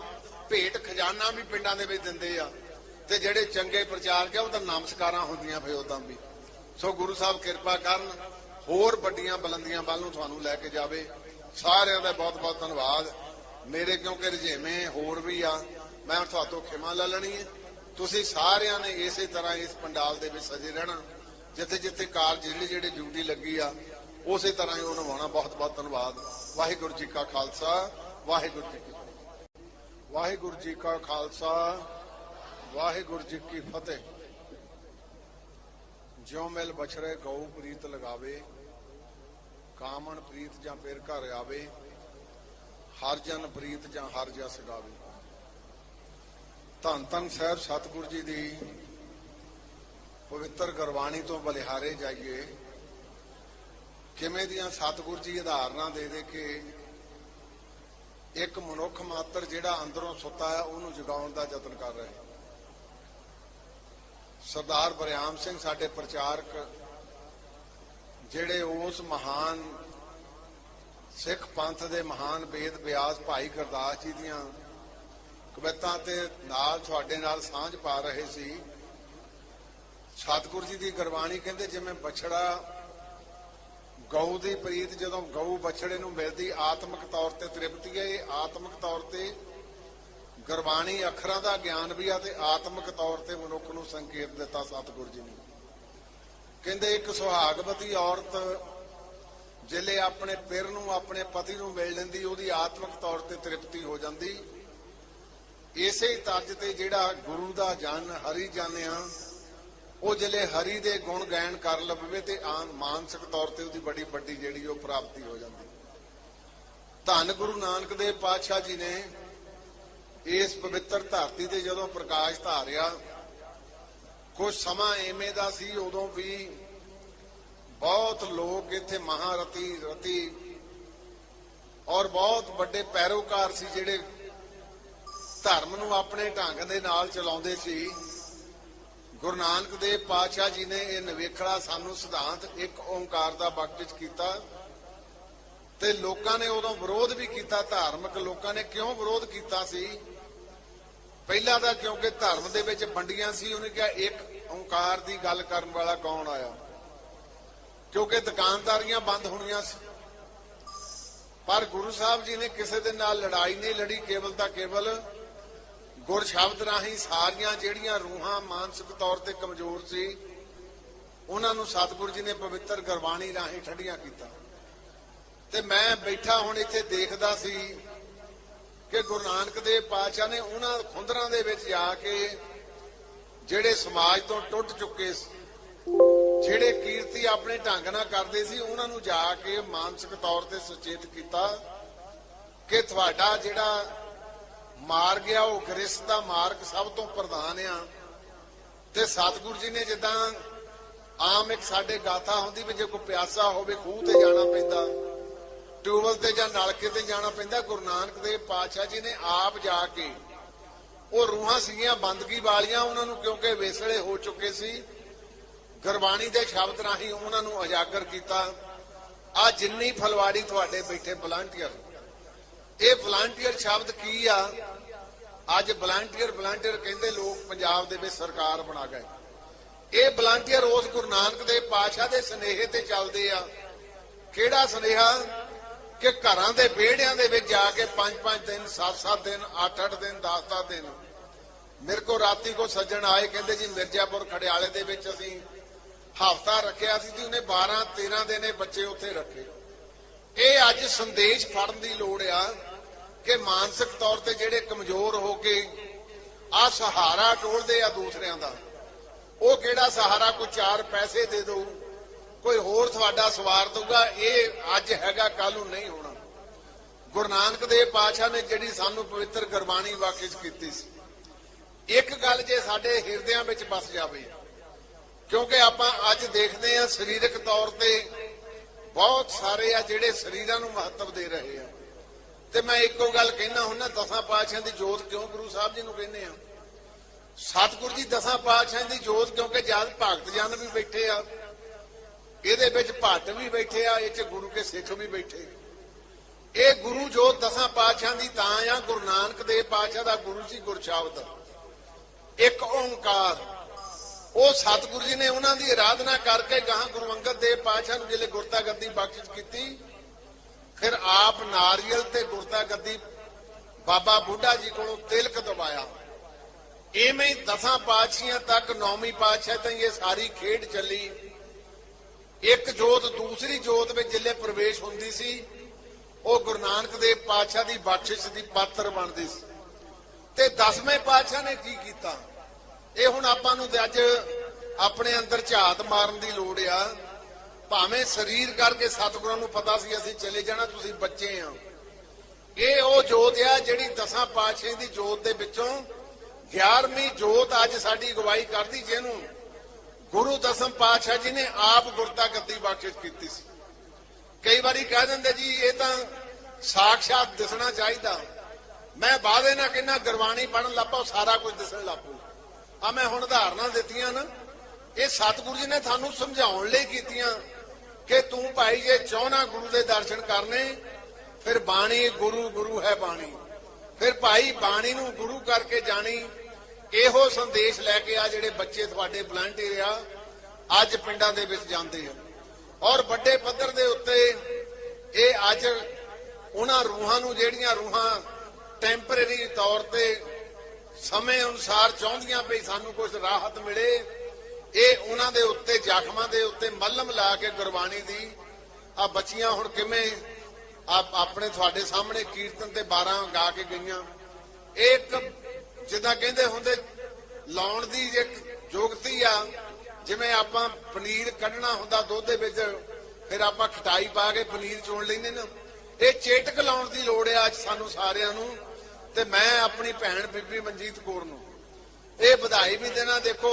ਭੇਟ ਖਜ਼ਾਨਾ ਵੀ ਪਿੰਡਾਂ ਦੇ ਵਿੱਚ ਦਿੰਦੇ ਆ। ਤੇ ਜਿਹੜੇ ਚੰਗੇ ਪ੍ਰਚਾਰਕ ਆ, ਉਹ ਤਾਂ ਨਮਸਕਾਰਾਂ ਹੁੰਦੀਆਂ ਫੇ ਉਦਾਂ ਵੀ। ਸੋ ਗੁਰੂ ਸਾਹਿਬ ਕਿਰਪਾ ਕਰਨ, ਹੋਰ ਵੱਡੀਆਂ ਬੁਲੰਦੀਆਂ ਵੱਲ ਨੂੰ ਤੁਹਾਨੂੰ ਲੈ ਕੇ ਜਾਵੇ। ਸਾਰਿਆਂ ਦਾ ਬਹੁਤ ਬਹੁਤ ਧੰਨਵਾਦ। ਮੇਰੇ ਕਿਉਂਕਿ ਰਜੇਵੇਂ ਹੋਰ ਵੀ ਆ, ਮੈਂ ਹੁਣ ਤੁਹਾਤੋਂ ਖਿਮਾ ਲੈ ਲੈਣੀ ਹੈ। ਤੁਸੀਂ ਸਾਰਿਆਂ ਨੇ ਇਸੇ ਤਰ੍ਹਾਂ ਇਸ ਪੰਡਾਲ ਦੇ ਵਿੱਚ ਸਜੇ ਰਹਿਣਾ। ਜਿੱਥੇ ਜਿੱਥੇ ਕਾਰਜ ਜਿਹੜੀ ਜਿਹੜੀ ਡਿਊਟੀ ਲੱਗੀ ਆ, ਉਸੇ ਤਰ੍ਹਾਂ ਹੀ ਉਹ ਨਿਭਾਉਣਾ। ਬਹੁਤ ਬਹੁਤ ਧੰਨਵਾਦ। ਵਾਹਿਗੁਰੂ ਜੀ ਕਾ ਖਾਲਸਾ, ਵਾਹਿਗੁਰੂ ਜੀ ਕੀ ਵਾਹਿਗੁਰੂ ਜੀ ਕਾ ਖਾਲਸਾ ਵਾਹਿਗੁਰੂ ਜੀ ਕੀ ਫਤਿਹ। ਜਿਉ ਮਿਲ ਬਛਰੇ ਗਊ ਪ੍ਰੀਤ ਲਗਾਵੇ, ਕਾਮਣ ਪ੍ਰੀਤ ਜਾਂ ਫਿਰ ਘਰ ਆਵੇ, ਹਰ ਜਨ ਪ੍ਰੀਤ ਜਾਂ ਹਰ ਜਸ ਗਾਵੇ। ਧੰਨ ਧੰਨ ਸਾਹਿਬ ਸਤਿਗੁਰੂ ਜੀ ਦੀ ਪਵਿੱਤਰ ਗੁਰਬਾਣੀ ਤੋਂ ਬਲਿਹਾਰੇ ਜਾਈਏ। ਕਿਵੇਂ ਦੀਆਂ ਸਤਿਗੁਰ ਜੀ ਉਦਾਹਰਨਾਂ ਦੇ ਦੇ ਕੇ ਇੱਕ ਮਨੁੱਖ ਮਾਤਰ ਜਿਹੜਾ ਅੰਦਰੋਂ ਸੁੱਤਾ ਹੈ, ਉਹਨੂੰ ਜਗਾਉਣ ਦਾ ਯਤਨ ਕਰ ਰਹੇ ਸਰਦਾਰ ਬਰਿਆਮ ਸਿੰਘ ਸਾਡੇ ਪ੍ਰਚਾਰਕ, ਜਿਹੜੇ ਉਸ ਮਹਾਨ ਸਿੱਖ ਪੰਥ ਦੇ ਮਹਾਨ ਬੇਦ ਬਿਆਸ ਭਾਈ ਗੁਰਦਾਸ ਜੀ ਦੀਆਂ ਕਵਿਤਾ ਤੇ ਨਾਲ ਤੁਹਾਡੇ ਨਾਲ ਸਾਂਝ ਪਾ ਰਹੇ ਸੀ। ਸਤਿਗੁਰੂ ਜੀ ਦੀ ਗੁਰਬਾਣੀ ਕਹਿੰਦੇ, ਜਿਵੇਂ ਬਛੜਾ ਗਊ ਦੀ ਪ੍ਰੀਤ ਜਦੋਂ ਗਊ ਬਛੜੇ ਨੂੰ ਮਿਲਦੀ, ਆਤਮਿਕ ਤੌਰ ਤੇ ਤ੍ਰਿਪਤੀ ਹੈ, ਇਹ ਆਤਮਿਕ ਤੌਰ ਤੇ ਗੁਰਬਾਣੀ ਅੱਖਰਾਂ ਦਾ ਗਿਆਨ ਵੀ ਆ ਤੇ ਆਤਮਿਕ ਤੌਰ ਤੇ ਮਨੁੱਖ ਨੂੰ ਸੰਕੇਤ ਦਿੱਤਾ ਸਤਿਗੁਰੂ ਜੀ ਨੇ। ਕਹਿੰਦੇ ਇੱਕ ਸੁਹਾਗਵਤੀ ਔਰਤ ਜਿਲੇ ਆਪਣੇ ਪਿਰ ਨੂੰ, ਆਪਣੇ ਪਤੀ ਨੂੰ ਮਿਲ ਲੈਂਦੀ, ਉਹਦੀ ਆਤਮਿਕ ਤੌਰ ਤੇ ਤ੍ਰਿਪਤੀ ਹੋ ਜਾਂਦੀ। ਇਸੇ ਤਰਜ ਤੇ ਜਿਹੜਾ ਗੁਰੂ ਦਾ ਜਨ ਹਰੀ ਜਾਣਿਆ, ਉਹ ਜਿਲੇ ਹਰੀ ਦੇ ਗੁਣ ਗਾਇਨ ਕਰ ਲਵੇ ਤੇ ਆਨ ਮਾਨਸਿਕ ਤੌਰ ਤੇ ਉਹਦੀ ਬੜੀ ਵੱਡੀ ਜਿਹੜੀ ਉਹ ਪ੍ਰਾਪਤੀ ਹੋ ਜਾਂਦੀ। ਧੰਨ ਗੁਰੂ ਨਾਨਕ ਦੇਵ ਪਾਤਸ਼ਾਹ ਜੀ ਨੇ ਇਸ ਪਵਿੱਤਰ ਧਰਤੀ ਤੇ ਜਦੋਂ ਪ੍ਰਕਾਸ਼ ਧਾਰਿਆ ਕੁਝ ਸਮਾਂ ਐਵੇਂ ਦਾ ਸੀ ਉਦੋਂ ਵੀ ਬਹੁਤ ਲੋਕ ਇੱਥੇ ਮਹਾਰਤੀ ਰਤੀ ਔਰ ਬਹੁਤ ਵੱਡੇ ਪੈਰੋਕਾਰ ਸੀ ਜਿਹੜੇ ਧਰਮ ਨੂੰ ਆਪਣੇ ਢੰਗ ਦੇ ਨਾਲ ਚਲਾਉਂਦੇ ਸੀ। ਗੁਰੂ ਨਾਨਕ ਦੇਵ ਪਾਤਸ਼ਾਹ ਜੀ ਨੇ ਇਹ ਨਵੇਖੜਾ ਸਾਨੂੰ ਸਿਧਾਂਤ ਇੱਕ ਓੰਕਾਰ ਦਾ ਬਖਸ਼ਿਸ਼ ਕੀਤਾ ਤੇ ਲੋਕਾਂ ਨੇ ਉਦੋਂ ਵਿਰੋਧ ਵੀ ਕੀਤਾ, ਧਾਰਮਿਕ ਲੋਕਾਂ ਨੇ ਕਿਉਂ ਵਿਰੋਧ ਕੀਤਾ ਸੀ? ਪਹਿਲਾਂ ਤਾਂ ਕਿਉਂਕਿ ਧਰਮ ਦੇ ਵਿੱਚ ਵੰਡੀਆਂ ਸੀ, ਉਹਨੇ ਕਿਹਾ ਇੱਕ ਓੰਕਾਰ ਦੀ ਗੱਲ ਕਰਨ ਵਾਲਾ ਕੌਣ ਆਇਆ? ਕਿਉਂਕਿ ਦੁਕਾਨਦਾਰੀਆਂ ਬੰਦ ਹੋਣੀਆਂ ਸੀ। ਪਰ ਗੁਰੂ ਸਾਹਿਬ ਜੀ ਨੇ ਕਿਸੇ ਦੇ ਨਾਲ ਲੜਾਈ ਨਹੀਂ ਲੜੀ, ਕੇਵਲ ਤਾਂ ਕੇਵਲ ਗੁਰ ਸ਼ਬਦ ਰਾਹੀਂ ਸਾਰੀਆਂ ਜਿਹੜੀਆਂ ਰੂਹਾਂ ਮਾਨਸਿਕ ਤੌਰ ਤੇ ਕਮਜ਼ੋਰ ਸੀ, ਉਹਨਾਂ ਨੂੰ ਸਤਿਗੁਰੂ ਜੀ ਨੇ ਪਵਿੱਤਰ ਗੁਰਬਾਣੀ ਰਾਹੀਂ ਠੱਡੀਆਂ ਕੀਤਾ। ਤੇ ਮੈਂ ਬੈਠਾ ਹੁਣ ਇੱਥੇ ਦੇਖਦਾ ਸੀ ਕਿ ਗੁਰੂ ਨਾਨਕ ਦੇਵ ਪਾਤਸ਼ਾਹ ਨੇ ਉਹਨਾਂ ਖੁੰਦਰਾਂ ਦੇ ਵਿੱਚ ਜਾ ਕੇ ਜਿਹੜੇ ਸਮਾਜ ਤੋਂ ਟੁੱਟ ਚੁੱਕੇ ਸੀ, ਜਿਹੜੇ ਕੀਰਤੀ ਆਪਣੇ ਢੰਗ ਨਾਲ ਕਰਦੇ ਸੀ, ਉਹਨਾਂ ਨੂੰ ਜਾ ਕੇ ਮਾਨਸਿਕ ਤੌਰ ਤੇ ਸੁਚੇਤ ਕੀਤਾ ਕਿ ਤੁਹਾਡਾ ਜਿਹੜਾ ਮਾਰਗ ਆ, ਉਹ ਗ੍ਰਸਥ ਦਾ ਮਾਰਗ ਸਭ ਤੋਂ ਪ੍ਰਧਾਨ ਆ। ਤੇ ਸਤਿਗੁਰੂ ਜੀ ਨੇ ਜਿੱਦਾਂ ਆਮ ਇੱਕ ਸਾਡੇ ਗਾਥਾ ਹੁੰਦੀ ਵੀ ਜੇ ਕੋਈ ਪਿਆਸਾ ਹੋਵੇ, ਖੂਹ ਤੇ ਜਾਣਾ ਪੈਂਦਾ। ਟਿਊਬਲ ਤੇ ਜਾਂ ਨਲਕੇ ਤੇ ਜਾਣਾ ਪੈਂਦਾ, ਗੁਰੂ ਨਾਨਕ ਦੇਵ ਪਾਤਸ਼ਾਹ ਜੀ ਨੇ ਆਪ ਜਾ ਕੇ ਉਹ ਰੂਹਾਂ ਸੀਗੀਆਂ, ਬੰਦਗੀ ਵਾਲੀਆਂ ਉਹਨਾਂ ਨੂੰ, ਕਿਉਂਕਿ ਵੇਸਲੇ ਹੋ ਚੁੱਕੇ ਸੀ। ਗੁਰਬਾਣੀ ਦੇ ਸ਼ਬਦ ਰਾਹੀਂ ਉਹਨਾਂ ਨੂੰ ਉਜਾਗਰ ਕੀਤਾ। ਆ ਜਿੰਨੀ ਫਲਵਾੜੀ ਤੁਹਾਡੇ ਬੈਠੇ ਵਲੰਟੀਅਰ ਇਹ ਵਲੰਟੀਅਰ ਸ਼ਬਦ ਕੀ ਆ? ਅੱਜ ਵਲੰਟੀਅਰ ਵਲੰਟੀਅਰ ਕਹਿੰਦੇ ਲੋਕ ਪੰਜਾਬ ਦੇ ਵਿੱਚ ਸਰਕਾਰ ਬਣਾ ਗਏ। ਇਹ ਵਲੰਟੀਅਰ ਉਸ ਗੁਰੂ ਨਾਨਕ ਦੇਵ ਪਾਤਸ਼ਾਹ ਦੇ ਸਨੇਹੇ ਤੇ ਚੱਲਦੇ ਆ। ਕਿਹੜਾ ਸਨੇਹਾ? ਕਿ ਘਰਾਂ ਦੇ ਵਿਹੜਿਆਂ ਦੇ ਵਿੱਚ ਜਾ ਕੇ 5-5 ਦਿਨ 7-7 ਦਿਨ 8-8 ਦਿਨ 10-10 ਦਿਨ ਮੇਰੇ ਕੋ ਰਾਤੀ ਕੋ ਸੱਜਣ ਆਏ, ਕਹਿੰਦੇ ਜੀ ਮਿਰਜ਼ਾਪੁਰ ਖੜਿਆਲੇ ਦੇ ਵਿੱਚ ਅਸੀਂ ਹਫਤਾ ਰੱਖਿਆ ਸੀ ਜੀ, ਉਹਨੇ 12 13 ਦਿਨ ਇਹ ਬੱਚੇ ਉੱਥੇ ਰੱਖੇ। ਇਹ ਅੱਜ ਸੰਦੇਸ਼ ਫੜਨ ਦੀ ਲੋੜ ਆ ਕਿ ਮਾਨਸਿਕ ਤੌਰ ਤੇ ਜਿਹੜੇ ਕਮਜ਼ੋਰ ਹੋ ਕੇ ਆ ਸਹਾਰਾ ਟੋਲਦੇ ਆ ਦੂਸਰਿਆਂ ਦਾ, ਉਹ ਕਿਹੜਾ ਸਹਾਰਾ, ਕੋਈ ਚਾਰ ਪੈਸੇ ਦੇ ਦੋ ਕੋਈ ਹੋਰ ਤੁਹਾਡਾ ਸਵਾਰ ਦਊਗਾ, ਇਹ ਅੱਜ ਹੈਗਾ ਕੱਲ ਨੂੰ ਨਹੀਂ ਹੋਣਾ। ਗੁਰੂ ਨਾਨਕ ਦੇਵ ਪਾਤਸ਼ਾਹ ਨੇ ਜਿਹੜੀ ਸਾਨੂੰ ਪਵਿੱਤਰ ਗੁਰਬਾਣੀ ਵਾਕਿਸ ਕੀਤੀ ਸੀ। ਇੱਕ ਗੱਲ ਜੇ ਸਾਡੇ ਹਿਰਦਿਆਂ ਵਿੱਚ ਵਸ ਜਾਵੇ, ਕਿਉਂਕਿ ਆਪਾਂ ਅੱਜ ਦੇਖਦੇ ਆ ਸਰੀਰਕ ਤੌਰ ਤੇ ਬਹੁਤ ਸਾਰੇ ਆ ਜਿਹੜੇ ਸਰੀਰਾਂ ਨੂੰ ਮਹੱਤਵ ਦੇ ਰਹੇ ਆ। ਤੇ ਮੈਂ ਇੱਕੋ ਗੱਲ ਕਹਿਣਾ ਹੁੰਦਾ, ਦਸਾਂ ਪਾਤਸ਼ਾਹਾਂ ਦੀ ਜੋਤ ਕਿਉਂ ਗੁਰੂ ਸਾਹਿਬ ਜੀ ਨੂੰ ਕਹਿੰਦੇ ਆ? ਸਤਿਗੁਰੂ ਜੀ, ਦਸਾਂ ਪਾਤਸ਼ਾਹਾਂ ਦੀ ਜੋਤ ਕਿਉਂਕਿ ਜਦ ਭਗਤ ਜਨ ਵੀ ਬੈਠੇ ਆ ਇਹਦੇ ਵਿੱਚ ਭੱਟ ਵੀ ਬੈਠੇ ਆ, ਇਹ ਚ ਗੁਰੂ ਕੇ ਸਿੱਖ ਵੀ ਬੈਠੇ। ਇਹ ਗੁਰੂ ਜੋ ਦਸਾਂ ਪਾਤਸ਼ਾਹ ਦੀ ਤਾਂ ਆ, ਗੁਰੂ ਨਾਨਕ ਦੇਵ ਪਾਤਸ਼ਾਹ ਦਾ ਗੁਰੂ ਸੀ ਗੁਰਸ਼ਬਦ ਇੱਕ ਓੰਕਾਰ। ਉਹ ਸਤਿਗੁਰੂ ਜੀ ਨੇ ਉਹਨਾਂ ਦੀ ਆਰਾਧਨਾ ਕਰਕੇ ਗਾਂ ਗੁਰੂ ਅੰਗਦ ਦੇਵ ਪਾਤਸ਼ਾਹ ਨੂੰ ਜਿਹੜੇ ਗੁਰਤਾ ਗੱਦੀ ਬਖਸ਼ਿਸ਼ ਕੀਤੀ। ਫਿਰ ਆਪ ਨਾਰੀਅਲ ਤੇ ਗੁਰਤਾ ਗੱਦੀ ਬਾਬਾ ਬੁੱਢਾ ਜੀ ਕੋਲੋਂ ਤਿਲਕ ਦਵਾਇਆ। ਐਵੇਂ ਹੀ ਦਸਾਂ ਪਾਤਸ਼ਾਹਾਂ ਤੱਕ, ਨੌਵੀਂ ਪਾਤਸ਼ਾਹ ਤਾਈਂ ਇਹ ਸਾਰੀ ਖੇਡ ਚੱਲੀ। ਇੱਕ ਜੋਤ ਦੂਸਰੀ ਜੋਤ ਵਿੱਚ ਜਿੱਲੇ ਪ੍ਰਵੇਸ਼ ਹੁੰਦੀ ਸੀ, ਉਹ ਗੁਰੂ ਨਾਨਕ ਦੇਵ ਪਾਤਸ਼ਾਹ ਦੀ ਬਖਸ਼ਿਸ਼ ਦੀ ਪਾਤਰ ਬਣਦੀ ਸੀ। ਤੇ ਦਸਵੇਂ ਪਾਤਸ਼ਾਹ ਨੇ ਕੀ ਕੀਤਾ? ਇਹ ਹੁਣ ਆਪਾਂ ਨੂੰ ਅੱਜ ਆਪਣੇ ਅੰਦਰ ਝਾਤ ਮਾਰਨ ਦੀ ਲੋੜ ਆ। ਭਾਵੇਂ ਸਰੀਰ ਕਰਕੇ ਸਤਿਗੁਰਾਂ ਨੂੰ ਪਤਾ ਸੀ ਅਸੀਂ ਚਲੇ ਜਾਣਾ, ਤੁਸੀਂ ਬੱਚੇ ਆ। ਇਹ ਉਹ ਜੋਤ ਆ ਜਿਹੜੀ ਦਸਾਂ ਪਾਤਸ਼ਾਹ ਦੀ ਜੋਤ ਦੇ ਵਿੱਚੋਂ 11ਵੀਂ ਜੋਤ ਅੱਜ ਸਾਡੀ ਅਗਵਾਈ ਕਰਦੀ, ਜਿਹਨੂੰ ਗੁਰੂ ਦਸਮ ਪਾਤਸ਼ਾਹ ਜੀ ਨੇ ਆਪ ਗੁਰਤਾ ਗੱਦੀ ਬਖਸ਼ਿਸ਼ ਕੀਤੀ ਸੀ। ਕਈ ਵਾਰੀ ਕਹਿ ਦਿੰਦੇ ਜੀ, ਇਹ ਤਾਂ ਸਾਖਸ਼ਾਤ ਦਿਸਣਾ ਚਾਹੀਦਾ। ਮੈਂ ਬਾਅਦੇ ਨਾ ਕਹਿੰਦਾ ਗੁਰਬਾਣੀ ਪੜਨ ਲੱਪਾ ਸਾਰਾ ਕੁਝ ਦਿਸਣ ਲੱਪੂ ਆ ਮੈਂ ਹੁਣ ਉਦਾਹਰਨਾਂ ਦਿੱਤੀਆਂ ਨਾ, ਇਹ ਸਤਿਗੁਰੂ ਜੀ ਨੇ ਤੁਹਾਨੂੰ ਸਮਝਾਉਣ ਲਈ ਕੀਤੀਆਂ ਕਿ ਤੂੰ ਭਾਈ ਜੇ ਚਾਹਣਾ ਗੁਰੂ ਦੇ ਦਰਸ਼ਨ ਕਰਨੇ, ਫਿਰ ਬਾਣੀ ਗੁਰੂ ਗੁਰੂ ਹੈ ਬਾਣੀ। ਫਿਰ ਭਾਈ ਬਾਣੀ ਨੂੰ ਗੁਰੂ ਕਰਕੇ ਜਾਣੀ ਇਹੋ ਸੰਦੇਸ਼ ਲੈ ਕੇ ਆ ਜਿਹੜੇ ਬੱਚੇ ਤੁਹਾਡੇ ਵਲੰਟੀਅਰ ਆ ਅੱਜ ਪਿੰਡਾਂ ਦੇ ਵਿੱਚ ਜਾਂਦੇ ਆ। ਔਰ ਵੱਡੇ ਪੱਧਰ ਦੇ ਉੱਤੇ ਇਹ ਅੱਜ ਉਹਨਾਂ ਰੂਹਾਂ ਨੂੰ ਜਿਹੜੀਆਂ ਰੂਹਾਂ ਟੈਂਪਰੇਰੀ ਤੌਰ ਤੇ ਸਮੇਂ ਅਨੁਸਾਰ ਚਾਹੁੰਦੀਆਂ ਪਈ ਸਾਨੂੰ ਕੁਝ ਰਾਹਤ ਮਿਲੇ, ਇਹ ਉਹਨਾਂ ਦੇ ਉੱਤੇ, ਜ਼ਖਮਾਂ ਦੇ ਉੱਤੇ ਮੱਲਮ ਲਾ ਕੇ ਗੁਰਬਾਣੀ ਦੀ ਆ ਬੱਚੀਆਂ ਹੁਣ ਕਿਵੇਂ ਆਪਣੇ ਤੁਹਾਡੇ ਸਾਹਮਣੇ ਕੀਰਤਨ ਤੇ 12 ਗਾ ਕੇ ਗਈਆਂ। ਇਹ ਇੱਕ ਜਿੱਦਾਂ ਕਹਿੰਦੇ ਹੁੰਦੇ, ਲਾਉਣ ਦੀ ਇੱਕ ਯੋਗਤੀ ਆ, ਜਿਵੇਂ ਆਪਾਂ ਪਨੀਰ ਕੱਢਣਾ ਹੁੰਦਾ ਦੁੱਧ ਦੇ ਵਿੱਚ, ਫਿਰ ਆਪਾਂ ਖਟਾਈ ਪਾ ਕੇ ਪਨੀਰ ਚੋਣ ਲੈਂਦੇ ਨਾ। ਇਹ ਚੇਟਕ ਲਾਉਣ ਦੀ ਲੋੜ ਆ ਅੱਜ ਸਾਨੂੰ ਸਾਰਿਆਂ ਨੂੰ, ਤੇ ਮੈਂ ਆਪਣੀ ਭੈਣ ਬੀਬੀ ਮਨਜੀਤ ਕੌਰ ਨੂੰ। ਇਹ ਵਧਾਈ ਵੀ ਦੇਣਾ, ਦੇਖੋ,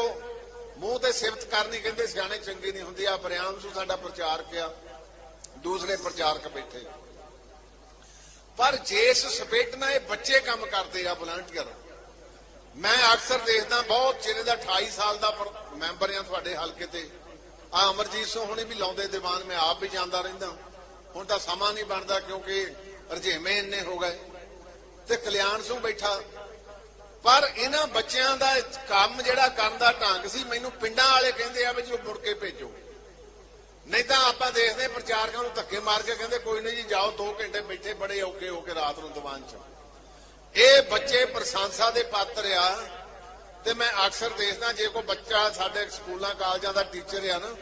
ਮੂੰਹ ਤੇ ਸਿਫਤ ਕਰਨੀ ਕਹਿੰਦੇ ਸਿਆਣੇ ਚੰਗੇ ਨਹੀਂ ਹੁੰਦੇ ਆ ਬਰਿਆਮ ਸੂ ਸਾਡਾ ਪ੍ਰਚਾਰਕ ਆ, ਦੂਸਰੇ ਪ੍ਰਚਾਰਕ ਬੈਠੇ। ਪਰ ਜਿਸ ਸਪੇਟ ਨਾਲ ਇਹ ਬੱਚੇ ਕੰਮ ਕਰਦੇ ਆ ਵਲੰਟੀਅਰ ਮੈਂ ਅਕਸਰ ਦੇਖਦਾ, ਬਹੁਤ ਚਿਹਰੇ ਦਾ 28 ਸਾਲ ਦਾ ਮੈਂਬਰ ਆ ਤੁਹਾਡੇ ਹਲਕੇ ਤੇ। ਆ ਅਮਰਜੀਤ ਸਿੰਘ ਹੁਣੇ ਵੀ ਲਾਉਂਦੇ ਦੀਵਾਨ ਮੈਂ ਆਪ ਵੀ ਜਾਂਦਾ ਰਹਿੰਦਾ। ਹੁਣ ਤਾਂ ਸਮਾਂ ਨਹੀਂ ਬਣਦਾ ਕਿਉਂਕਿ ਰਜੇਵੇਂ ਇੰਨੇ ਹੋ ਗਏ ਤੇ ਕਲਿਆਣ ਸਿੰਘ ਬੈਠਾ। ਪਰ ਇਹਨਾਂ ਬੱਚਿਆਂ ਦਾ ਕੰਮ ਜਿਹੜਾ ਕਰਨ ਦਾ ਢੰਗ ਸੀ, ਮੈਨੂੰ ਪਿੰਡਾਂ ਵਾਲੇ ਕਹਿੰਦੇ ਆ ਵੀ ਜੀ ਉਹ ਮੁੜ ਕੇ ਭੇਜੋ। ਨਹੀਂ ਤਾਂ ਆਪਾਂ ਦੇਖਦੇ ਪ੍ਰਚਾਰਕਾਂ ਨੂੰ ਧੱਕੇ ਮਾਰ ਕੇ ਕਹਿੰਦੇ, ਕੋਈ ਨਹੀਂ ਜੀ ਜਾਓ 2 ਘੰਟੇ ਬੈਠੇ, ਬੜੇ ਔਕੇ ਹੋ ਕੇ ਰਾਤ ਨੂੰ ਦੀਵਾਨ 'ਚ। ਇਹ ਬੱਚੇ ਪ੍ਰਸ਼ੰਸਾ ਦੇ ਪਾਤਰ ਆ ਤੇ ਮੈਂ ਅਕਸਰ ਦੇਖਦਾ ਜੇ ਕੋਈ ਬੱਚਾ ਸਾਡੇ ਸਕੂਲਾਂ, ਕਾਲਜਾਂ ਦਾ ਟੀਚਰ ਆ ਨਾ,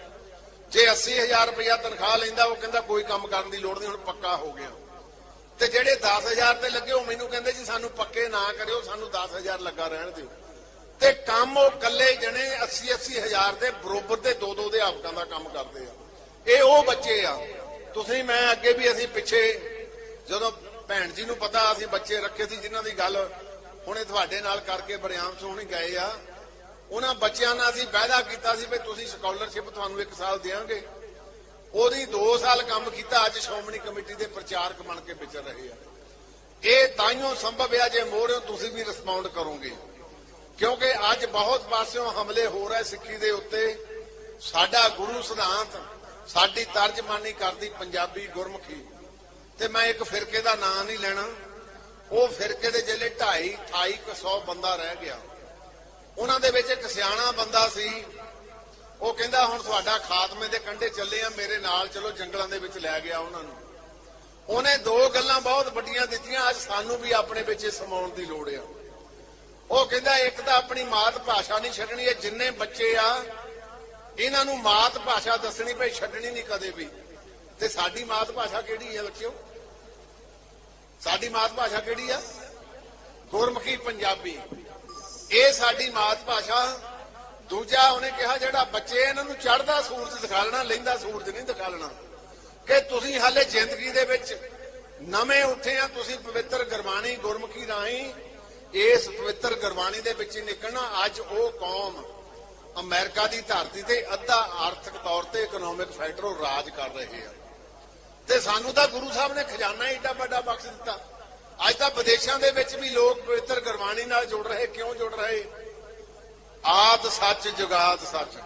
ਜੇ 80000 ਰੁਪਇਆ ਤਨਖਾਹ ਲੈਂਦਾ, ਉਹ ਕਹਿੰਦਾ ਕੋਈ ਕੰਮ ਕਰਨ ਦੀ ਲੋੜ ਨਹੀਂ, ਹੁਣ ਪੱਕਾ ਹੋ ਗਿਆ। ਤੇ ਜਿਹੜੇ 10000 ਤੇ ਲੱਗੇ, ਉਹ ਮੈਨੂੰ ਕਹਿੰਦੇ ਜੀ ਸਾਨੂੰ ਪੱਕੇ ਨਾ ਕਰਿਓ, ਸਾਨੂੰ 10000 ਲੱਗਾ ਰਹਿਣ ਦਿਓ। ਤੇ ਕੰਮ ਉਹ ਕੱਲੇ ਜਣੇ 80 80000 ਦੇ ਬਰੋਬਰ ਦੇ ਦੋ ਦੋ ਅਧਿਆਪਕਾਂ ਦਾ ਕੰਮ ਕਰਦੇ ਆ। ਇਹ ਉਹ ਬੱਚੇ ਆ। ਤੁਸੀਂ, ਮੈਂ ਅੱਗੇ ਵੀ ਅਸੀਂ ਪਿੱਛੇ ਜਦੋਂ ਭੈਣ ਜੀ ਨੂੰ ਪਤਾ ਅਸੀਂ ਬੱਚੇ ਰੱਖੇ ਸੀ, ਜਿਨ੍ਹਾਂ ਦੀ ਗੱਲ ਹੁਣੇ ਤੁਹਾਡੇ ਨਾਲ ਕਰਕੇ ਬਰਿਆਮ ਸੋਹਣੀ ਗਏ ਆ। ਉਹਨਾਂ ਬੱਚਿਆਂ ਨਾਲ ਅਸੀਂ ਵਾਅਦਾ ਕੀਤਾ ਸੀ ਵੀ ਤੁਸੀਂ ਸਕਾਲਰਸ਼ਿਪ ਤੁਹਾਨੂੰ ਇੱਕ ਸਾਲ ਦੇਵਾਂਗੇ ਉਹਦੀ 2 ਸਾਲ ਕੰਮ ਕੀਤਾ, ਅੱਜ ਸ਼੍ਰੋਮਣੀ ਕਮੇਟੀ ਦੇ ਪ੍ਰਚਾਰਕ ਬਣ ਕੇ ਵਿਚਰ ਰਹੇ ਆ। ਇਹ ਤਾਈਓ ਸੰਭਵ ਹੈ ਜੇ ਮੋੜਿਓ ਤੁਸੀਂ ਵੀ ਰਿਸਪੌਂਡ ਕਰੋਗੇ। ਕਿਉਂਕਿ ਅੱਜ ਬਹੁਤ ਪਾਸਿਓਂ ਹਮਲੇ ਹੋ ਰਹੇ ਸਿੱਖੀ ਦੇ ਉੱਤੇ। ਸਾਡਾ ਗੁਰੂ ਸਿਧਾਂਤ, ਸਾਡੀ ਤਰਜਮਾਨੀ ਕਰਦੀ ਪੰਜਾਬੀ ਗੁਰਮੁਖੀ। ਤੇ ਮੈਂ ਇੱਕ ਫਿਰਕੇ ਦਾ ਨਾਂ ਨਹੀਂ ਲੈਣਾ। ਉਹ ਫਿਰਕੇ ਦੇ ਜਿਹੜੇ 2.5 2800 ਬੰਦਾ ਰਹਿ ਗਿਆ। ਉਹਨਾਂ ਦੇ ਵਿੱਚ ਇੱਕ ਸਿਆਣਾ ਬੰਦਾ ਸੀ। ਉਹ ਕਹਿੰਦਾ, ਹੁਣ ਤੁਹਾਡਾ ਖਾਤਮੇ ਦੇ ਕੰਢੇ ਚੱਲੇ ਆ, ਮੇਰੇ ਨਾਲ ਚਲੋ ਜੰਗਲਾਂ ਦੇ ਵਿੱਚ ਲੈ ਗਿਆ ਉਹਨਾਂ ਨੂੰ। ਉਹਨੇ ਦੋ ਗੱਲਾਂ ਬਹੁਤ ਵੱਡੀਆਂ ਦਿੱਤੀਆਂ। ਅੱਜ ਸਾਨੂੰ ਵੀ ਆਪਣੇ ਵਿੱਚ ਸਮਾਉਣ ਦੀ ਲੋੜ ਆ। ਉਹ ਕਹਿੰਦਾ, ਇੱਕ ਤਾਂ ਆਪਣੀ ਮਾਤ ਭਾਸ਼ਾ ਨਹੀਂ ਛੱਡਣੀ, ਇਹ ਜਿੰਨੇ ਬੱਚੇ ਆ, ਇਹਨਾਂ ਨੂੰ ਮਾਤ ਭਾਸ਼ਾ ਦੱਸਣੀ ਪਈ, ਛੱਡਣੀ ਨਹੀਂ ਕਦੇ ਵੀ। ਤੇ ਸਾਡੀ ਮਾਤ ਭਾਸ਼ਾ ਕਿਹੜੀ ਹੈ ਬੱਚਿਓ? ਸਾਡੀ ਮਾਤ ਭਾਸ਼ਾ ਕਿਹੜੀ ਆ? ਗੁਰਮੁਖੀ ਪੰਜਾਬੀ। ਇਹ ਸਾਡੀ ਮਾਤ ਭਾਸ਼ਾ ਦੂਜਾ ਉਹਨੇ ਕਿਹਾ ਜਿਹੜਾ ਬੱਚੇ ਇਹਨਾਂ ਨੂੰ ਚੜਦਾ ਸੂਰਜ ਦਿਖਾ ਲੈਣਾ, ਲੈਂਦਾ ਸੂਰਜ ਨਹੀਂ ਦਿਖਾ ਲੈਣਾ। ਕਿ ਤੁਸੀਂ ਹਾਲੇ ਜ਼ਿੰਦਗੀ ਦੇ ਵਿੱਚ ਨਵੇਂ ਉੱਠੇ ਆ, ਤੁਸੀਂ ਪਵਿੱਤਰ ਗੁਰਬਾਣੀ, ਗੁਰਮੁਖੀ ਰਾਹੀਂ ਇਸ ਪਵਿੱਤਰ ਗੁਰਬਾਣੀ ਦੇ ਵਿੱਚ ਹੀ ਨਿਕਲਣਾ, ਅੱਜ ਉਹ ਕੌਮ ਅਮਰੀਕਾ ਦੀ ਧਰਤੀ ਤੇ ਅੱਧਾ ਆਰਥਿਕ ਤੌਰ ਤੇ ਇਕਨੋਮਿਕ ਫੈਕਟਰ ਉਹ ਰਾਜ ਕਰ ਰਹੇ ਆ। ਤੇ ਸਾਨੂੰ ਤਾਂ ਗੁਰੂ ਸਾਹਿਬ ਨੇ ਖਜ਼ਾਨਾ ਏਡਾ ਵੱਡਾ ਬਖਸ਼ ਦਿੱਤਾ। ਅੱਜ ਤਾਂ ਵਿਦੇਸ਼ਾਂ ਦੇ ਵਿੱਚ ਵੀ ਲੋਕ ਪਵਿੱਤਰ ਗੁਰਬਾਣੀ ਨਾਲ ਜੁੜ ਰਹੇ, ਕਿਉਂ ਜੁੜ ਰਹੇ? ਆਦ ਸੱਚ, ਜੁਗਾਦ ਸੱਚ।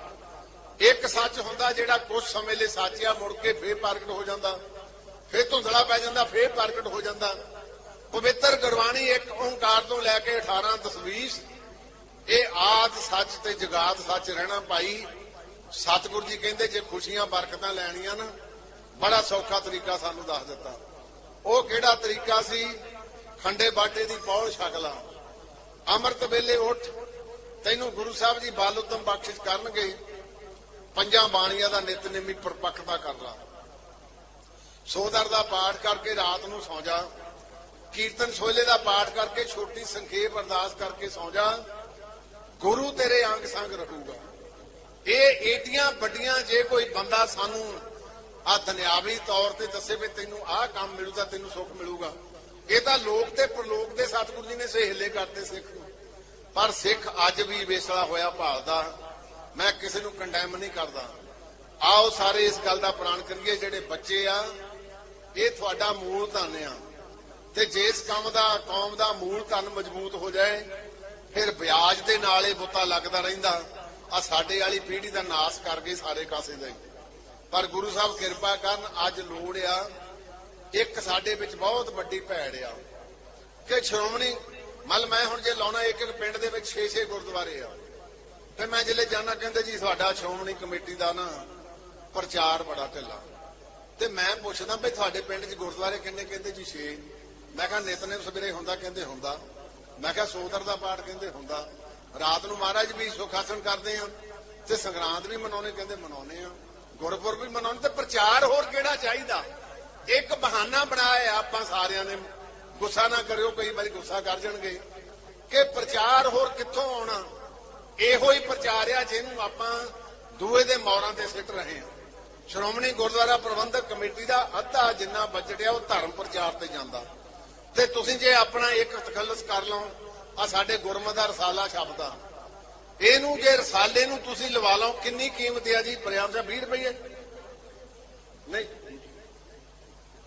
ਇੱਕ ਸੱਚ ਹੁੰਦਾ ਜਿਹੜਾ ਕੁਝ ਸਮੇਂ ਲਈ ਸੱਚ ਆ ਮੁੜ ਕੇ ਫੇਰ ਪ੍ਰਗਟ ਹੋ ਜਾਂਦਾ। ਫੇਰ ਧੁੰਦਲਾ ਪੈ ਜਾਂਦਾ, ਫੇਰ ਪ੍ਰਗਟ ਹੋ ਜਾਂਦਾ। ਪਵਿੱਤਰ ਗੁਰਬਾਣੀ ਇੱਕ ਓੰਕਾਰ ਤੋਂ ਲੈ ਕੇ 18 ਤਸਵੀਰ ਇਹ ਆਦ ਸੱਚ ਤੇ ਜਗਾਤ ਸੱਚ ਰਹਿਣਾ ਭਾਈ। ਸਤਿਗੁਰੂ ਜੀ ਕਹਿੰਦੇ ਜੇ ਖੁਸ਼ੀਆਂ ਬਰਕਤਾਂ ਲੈਣੀਆਂ ਨਾ ਬੜਾ ਸੌਖਾ ਤਰੀਕਾ ਸਾਨੂੰ ਦੱਸ ਦਿੱਤਾ। ਉਹ ਕਿਹੜਾ ਤਰੀਕਾ ਸੀ? ਖੰਡੇ ਬਾਟੇ ਦੀ ਪੌਲ ਛਕਲਾ ਅੰਮ੍ਰਿਤ ਵੇਲੇ ਉੱਠ, ਤੈਨੂੰ ਗੁਰੂ ਸਾਹਿਬ ਜੀ ਬਲ ਬਖਸ਼ਿਸ਼ ਕਰਨਗੇ। ਪੰਜਾਂ ਬਾਣੀਆਂ ਦਾ ਨਿਤਨੇਮੀ ਪਰਪੱਕਤਾ ਕਰ ਲਾ। ਸੋਦਰ ਦਾ ਪਾਠ ਕਰਕੇ ਰਾਤ ਨੂੰ ਸੌਂ ਜਾ। ਕੀਰਤਨ ਸੋਲੇ ਦਾ ਪਾਠ ਕਰਕੇ ਛੋਟੀ ਸੰਖੇਪ ਅਰਦਾਸ ਕਰਕੇ ਸੌਂ ਜਾ। ਗੁਰੂ ਤੇਰੇ ਅੰਗ ਸੰਗ ਰਹੂਗਾ। ਇਹ ਏਡੀਆਂ ਵੱਡੀਆਂ ਜੇ ਕੋਈ ਬੰਦਾ ਸਾਨੂੰ ਆ ਦੁਨਿਆਵੀ ਤੌਰ ਤੇ ਦੱਸੇ ਵੀ ਤੈਨੂੰ ਆਹ ਕੰਮ ਮਿਲੂਗਾ, ਤੈਨੂੰ ਸੁੱਖ ਮਿਲੂਗਾ। ਇਹ ਤਾਂ ਲੋਕ ਤੇ ਪ੍ਰਲੋਕ ਦੇ ਸਤਿਗੁਰੂ ਜੀ ਨੇ ਸਹੇਲੇ ਕਰਤੇ ਸਿੱਖ ਨੂੰ। ਪਰ ਸਿੱਖ ਅੱਜ ਵੀ ਵੇਸਲਾ ਹੋਇਆ ਭਾਲਦਾ। ਮੈਂ ਕਿਸੇ ਨੂੰ ਕੰਡੈਮ ਨਹੀਂ ਕਰਦਾ। ਆਓ ਸਾਰੇ ਇਸ ਗੱਲ ਦਾ ਪ੍ਰਣ ਕਰੀਏ, ਜਿਹੜੇ ਬੱਚੇ ਆ, ਇਹ ਤੁਹਾਡਾ ਮੂਲ ਧਨ ਆ। ਤੇ ਜੇ ਇਸ ਕੰਮ ਦਾ, ਕੌਮ ਦਾ ਮੂਲ ਧਨ ਮਜ਼ਬੂਤ ਹੋ ਜਾਏ, ਫਿਰ ਵਿਆਜ ਦੇ ਨਾਲ ਇਹ ਬੁੱਤਾ ਲੱਗਦਾ ਰਹਿੰਦਾ। ਆ ਸਾਡੇ ਵਾਲੀ ਪੀੜ੍ਹੀ ਦਾ ਨਾਸ ਕਰ ਗਏ ਸਾਰੇ ਕਾਸੇ ਦਾ। ਪਰ ਗੁਰੂ ਸਾਹਿਬ ਕਿਰਪਾ ਕਰਨ, ਅੱਜ ਲੋੜ ਆ। ਇੱਕ ਸਾਡੇ ਵਿੱਚ ਬਹੁਤ ਵੱਡੀ ਭੈੜ ਆ ਕਿ ਸ਼੍ਰੋਮਣੀ, ਮਲ ਮੈਂ ਹੁਣ ਜੇ ਲਾਉਣਾ, ਇੱਕ ਇੱਕ ਪਿੰਡ ਦੇ ਵਿੱਚ 6-6 ਗੁਰਦੁਆਰੇ ਆ। ਤੇ ਮੈਂ ਜਿਲੇ ਜਾਣਾ ਕਹਿੰਦੇ ਜੀ ਤੁਹਾਡਾ ਸ਼੍ਰੋਮਣੀ ਕਮੇਟੀ ਦਾ ਨਾ ਪ੍ਰਚਾਰ ਬੜਾ ਢਿੱਲਾ। ਤੇ ਮੈਂ ਪੁੱਛਦਾ ਵੀ ਤੁਹਾਡੇ ਪਿੰਡ 'ਚ ਗੁਰਦੁਆਰੇ ਕਿੰਨੇ ਕਹਿੰਦੇ ਜੀ 6 ਮੈਂ ਕਿਹਾ ਨਿਤਨੇਮ ਸਵੇਰੇ ਹੁੰਦਾ ਕਹਿੰਦੇ ਹੁੰਦਾ। ਮੈਂ ਕਿਹਾ ਸੋਦਰ ਦਾ ਪਾਠ ਕਹਿੰਦੇ ਹੁੰਦਾ। ਰਾਤ ਨੂੰ ਮਹਾਰਾਜ ਵੀ ਸੁਖਾਸਨ ਕਰਦੇ ਆ ਤੇ ਸੰਗਰਾਂਦ ਵੀ ਮਨਾਉਣੇ ਕਹਿੰਦੇ ਮਨਾਉਣੇ ਆ। ਗੁਰਪੁਰਬ ਵੀ ਮਨਾਉਣੇ ਤੇ ਪ੍ਰਚਾਰ ਹੋਰ ਕਿਹੜਾ ਚਾਹੀਦਾ? ਇੱਕ ਬਹਾਨਾ ਬਣਾਇਆ ਆਪਾਂ ਸਾਰਿਆਂ ਨੇ। ਗੁੱਸਾ ਨਾ ਕਰਿਓ, ਕਈ ਵਾਰੀ ਗੁੱਸਾ ਕਰ ਜਾਣਗੇ। ਕਿ ਪ੍ਰਚਾਰ ਹੋਰ ਕਿੱਥੋਂ ਆਉਣਾ? ਇਹੋ ਹੀ ਪ੍ਰਚਾਰ ਆ ਜਿਹਨੂੰ ਆਪਾਂ ਦੂਏ ਦੇ ਮੌਰਾਂ ਤੇ ਸਿੱਟ ਰਹੇ ਹਾਂ। ਸ਼੍ਰੋਮਣੀ ਗੁਰਦੁਆਰਾ ਪ੍ਰਬੰਧਕ ਕਮੇਟੀ ਦਾ ਅੱਧਾ ਜਿੰਨਾ ਬਜਟ ਆ, ਉਹ ਧਰਮ ਪ੍ਰਚਾਰ ਤੇ ਜਾਂਦਾ। ਤੇ ਤੁਸੀਂ ਜੇ ਆਪਣਾ ਇੱਕ ਤਖੱਲਸ ਕਰ ਲਓ ਆ ਸਾਡੇ ਗੁਰਮਤਿ ਦਾ ਰਸਾਲਾ ਸ਼ਬਦ ਇਹਨੂੰ ਜੇ ਰਸਾਲੇ ਨੂੰ ਤੁਸੀਂ ਲਵਾ ਲਓ, ਕਿੰਨੀ ਕੀਮਤ ਆ ਜੀ? ਪ੍ਰਿਆਮ ਸਾਹਿਬ 20 ਰੁਪਏ? ਨਹੀਂ।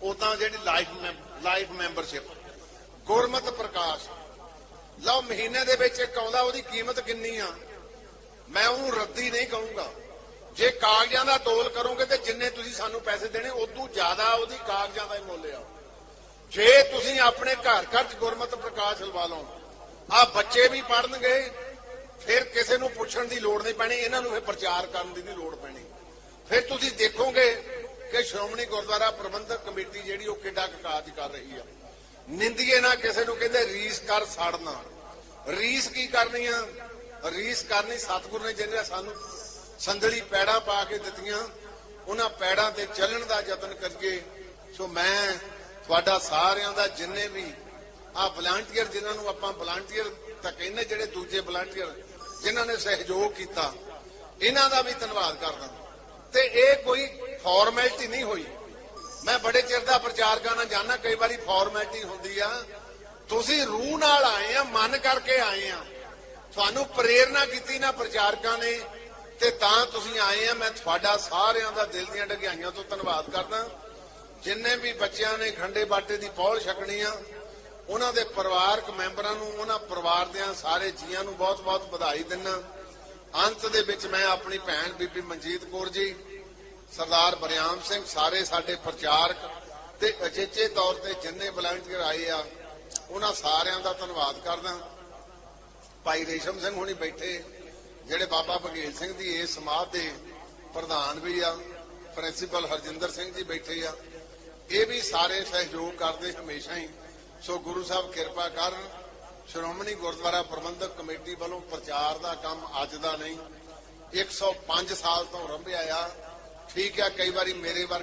ਉਹ ਤਾਂ ਜਿਹੜੀ life life membership Gurmat Parkash. ਲਓ, ਮਹੀਨੇ ਦੇ ਵਿੱਚ ਇੱਕ ਆਉਂਦਾ, ਉਹਦੀ ਕੀਮਤ ਕਿੰਨੀ ਆ? ਮੈਂ ਉਹਨੂੰ ਰੱਦੀ ਨਹੀਂ ਕਹੂੰਗਾ। ਜੇ ਕਾਗਜ਼ਾਂ ਦਾ ਤੋਲ ਕਰੋਗੇ ਤੇ ਜਿੰਨੇ ਤੁਸੀਂ ਸਾਨੂੰ ਪੈਸੇ ਦੇਣੇ, ਉਦੋਂ ਜ਼ਿਆਦਾ ਉਹਦੀ ਕਾਗਜ਼ਾਂ ਦਾ ਹੀ ਮੁੱਲ ਆ। ਜੇ ਤੁਸੀਂ ਆਪਣੇ ਘਰ ਘਰ ਚ ਗੁਰਮਤ ਪ੍ਰਕਾਸ਼ ਲਵਾ ਲਓ ਆ ਬੱਚੇ ਵੀ ਪੜਨਗੇ ਫਿਰ ਕਿਸੇ ਨੂੰ ਪੁੱਛਣ ਦੀ ਲੋੜ ਨਹੀਂ ਪੈਣੀ, ਇਹਨਾਂ ਨੂੰ ਫਿਰ ਪ੍ਰਚਾਰ ਕਰਨ ਦੀ ਨਹੀਂ ਲੋੜ ਪੈਣੀ। ਫਿਰ ਤੁਸੀਂ ਦੇਖੋਗੇ ਕਿ ਸ਼੍ਰੋਮਣੀ ਗੁਰਦੁਆਰਾ ਪ੍ਰਬੰਧਕ ਕਮੇਟੀ ਜਿਹੜੀ ਉਹ ਕਿੱਡਾ ਕਾਜ ਕਰ ਰਹੀ ਆ। ਨਿੰਦੀਏ ਨਾ ਕਿਸੇ ਨੂੰ, ਕਹਿੰਦੇ ਰੀਸ ਕਰ ਸੜਨਾ। ਰੀਸ ਕੀ ਕਰਨੀ ਆ? ਰੀਸ ਕਰਨੀ ਸਤਿਗੁਰ ਨੇ ਜਿਹਨੇ ਸਾਨੂੰ ਸੰਧੜੀ ਪੈੜਾਂ ਪਾ ਕੇ ਦਿੱਤੀਆਂ, ਉਹਨਾਂ ਪੈੜਾਂ ਤੇ ਚੱਲਣ ਦਾ ਯਤਨ ਕਰੀਏ। ਸੋ ਮੈਂ ਤੁਹਾਡਾ ਸਾਰਿਆਂ ਦਾ ਜਿੰਨੇ ਵੀ ਆ ਵਲੰਟੀਅਰ ਜਿਨ੍ਹਾਂ ਨੂੰ ਆਪਾਂ ਵਲੰਟੀਅਰ ਤਾਂ ਕਹਿੰਦੇ, ਜਿਹੜੇ ਦੂਜੇ ਵਲੰਟੀਅਰ ਜਿਨ੍ਹਾਂ ਨੇ ਸਹਿਯੋਗ ਕੀਤਾ, ਇਹਨਾਂ ਦਾ ਵੀ ਧੰਨਵਾਦ ਕਰਦਾ। ਤੇ ਇਹ ਕੋਈ ਫਾਰਮੈਲਿਟੀ ਨਹੀਂ ਹੋਈ। ਮੈਂ ਬੜੇ ਚਿਰ ਦਾ ਪ੍ਰਚਾਰਕਾਂ ਨਾਲ ਜਾਣਾ ਕਈ ਵਾਰੀ ਫਾਰਮੈਲਿਟੀ ਹੁੰਦੀ ਆ। ਤੁਸੀਂ ਰੂਹ ਨਾਲ ਆਏ ਆ, ਮਨ ਕਰਕੇ ਆਏ ਆ। ਤੁਹਾਨੂੰ ਪ੍ਰੇਰਣਾ ਕੀਤੀ ਨਾ ਪ੍ਰਚਾਰਕਾਂ ਨੇ, ਤੇ ਤਾਂ ਤੁਸੀਂ ਆਏ ਆ। ਮੈਂ ਤੁਹਾਡਾ ਸਾਰਿਆਂ ਦਾ ਦਿਲ ਦੀਆਂ ਡਗਿਆਈਆਂ ਤੋਂ ਧੰਨਵਾਦ ਕਰਦਾ। ਜਿੰਨੇ ਵੀ ਬੱਚਿਆਂ ਨੇ ਖੰਡੇ ਬਾਟੇ ਦੀ ਪੌਲ ਛਕਣੀ ਆ ਉਹਨਾਂ ਦੇ ਪਰਿਵਾਰਕ ਮੈਂਬਰਾਂ ਨੂੰ, ਉਹਨਾਂ ਪਰਿਵਾਰ ਦੇ ਸਾਰੇ ਜੀਆਂ ਨੂੰ ਬਹੁਤ-ਬਹੁਤ ਵਧਾਈ ਦਿੰਨਾ। ਅੰਤ ਦੇ ਵਿੱਚ ਮੈਂ ਆਪਣੀ ਭੈਣ ਬੀਬੀ ਮਨਜੀਤ ਕੌਰ ਜੀ, ਸਰਦਾਰ ਬਰਿਆਮ ਸਿੰਘ, ਸਾਰੇ ਸਾਡੇ ਪ੍ਰਚਾਰਕ ਤੇ ਅਜੇਚੇ ਤੌਰ ਤੇ ਜਿੰਨੇ ਵਲੰਟੀਅਰ ਆਏ ਆ, ਉਹਨਾਂ ਸਾਰਿਆਂ ਦਾ ਧੰਨਵਾਦ ਕਰਦਾ। ਭਾਈ ਰੇਸ਼ਮ ਸਿੰਘ ਹੁਣੀ ਬੈਠੇ, ਜਿਹੜੇ ਬਾਬਾ ਬਘੇਲ ਸਿੰਘ ਦੀ ਇਸ ਸਮਾਧ ਦੇ ਪ੍ਰਧਾਨ ਵੀ ਆ, ਪ੍ਰਿੰਸੀਪਲ ਹਰਜਿੰਦਰ ਸਿੰਘ ਜੀ ਬੈਠੇ ਆ। ਇਹ ਵੀ ਸਾਰੇ ਸਹਿਯੋਗ ਕਰਦੇ ਹਮੇਸ਼ਾ ਹੀ। ਸੋ ਗੁਰੂ ਸਾਹਿਬ ਕਿਰਪਾ ਕਰਨ ਸ਼੍ਰੋਮਣੀ ਗੁਰਦੁਆਰਾ ਪ੍ਰਬੰਧਕ ਕਮੇਟੀ ਵੱਲੋਂ ਪ੍ਰਚਾਰ ਦਾ ਕੰਮ ਅੱਜ ਦਾ ਨਹੀਂ 105 ਸਾਲ ਤੋਂ ਰੰਭਿਆ ਆ। ਠੀਕ ਆ, ਕਈ ਵਾਰੀ ਮੇਰੇ ਵਰ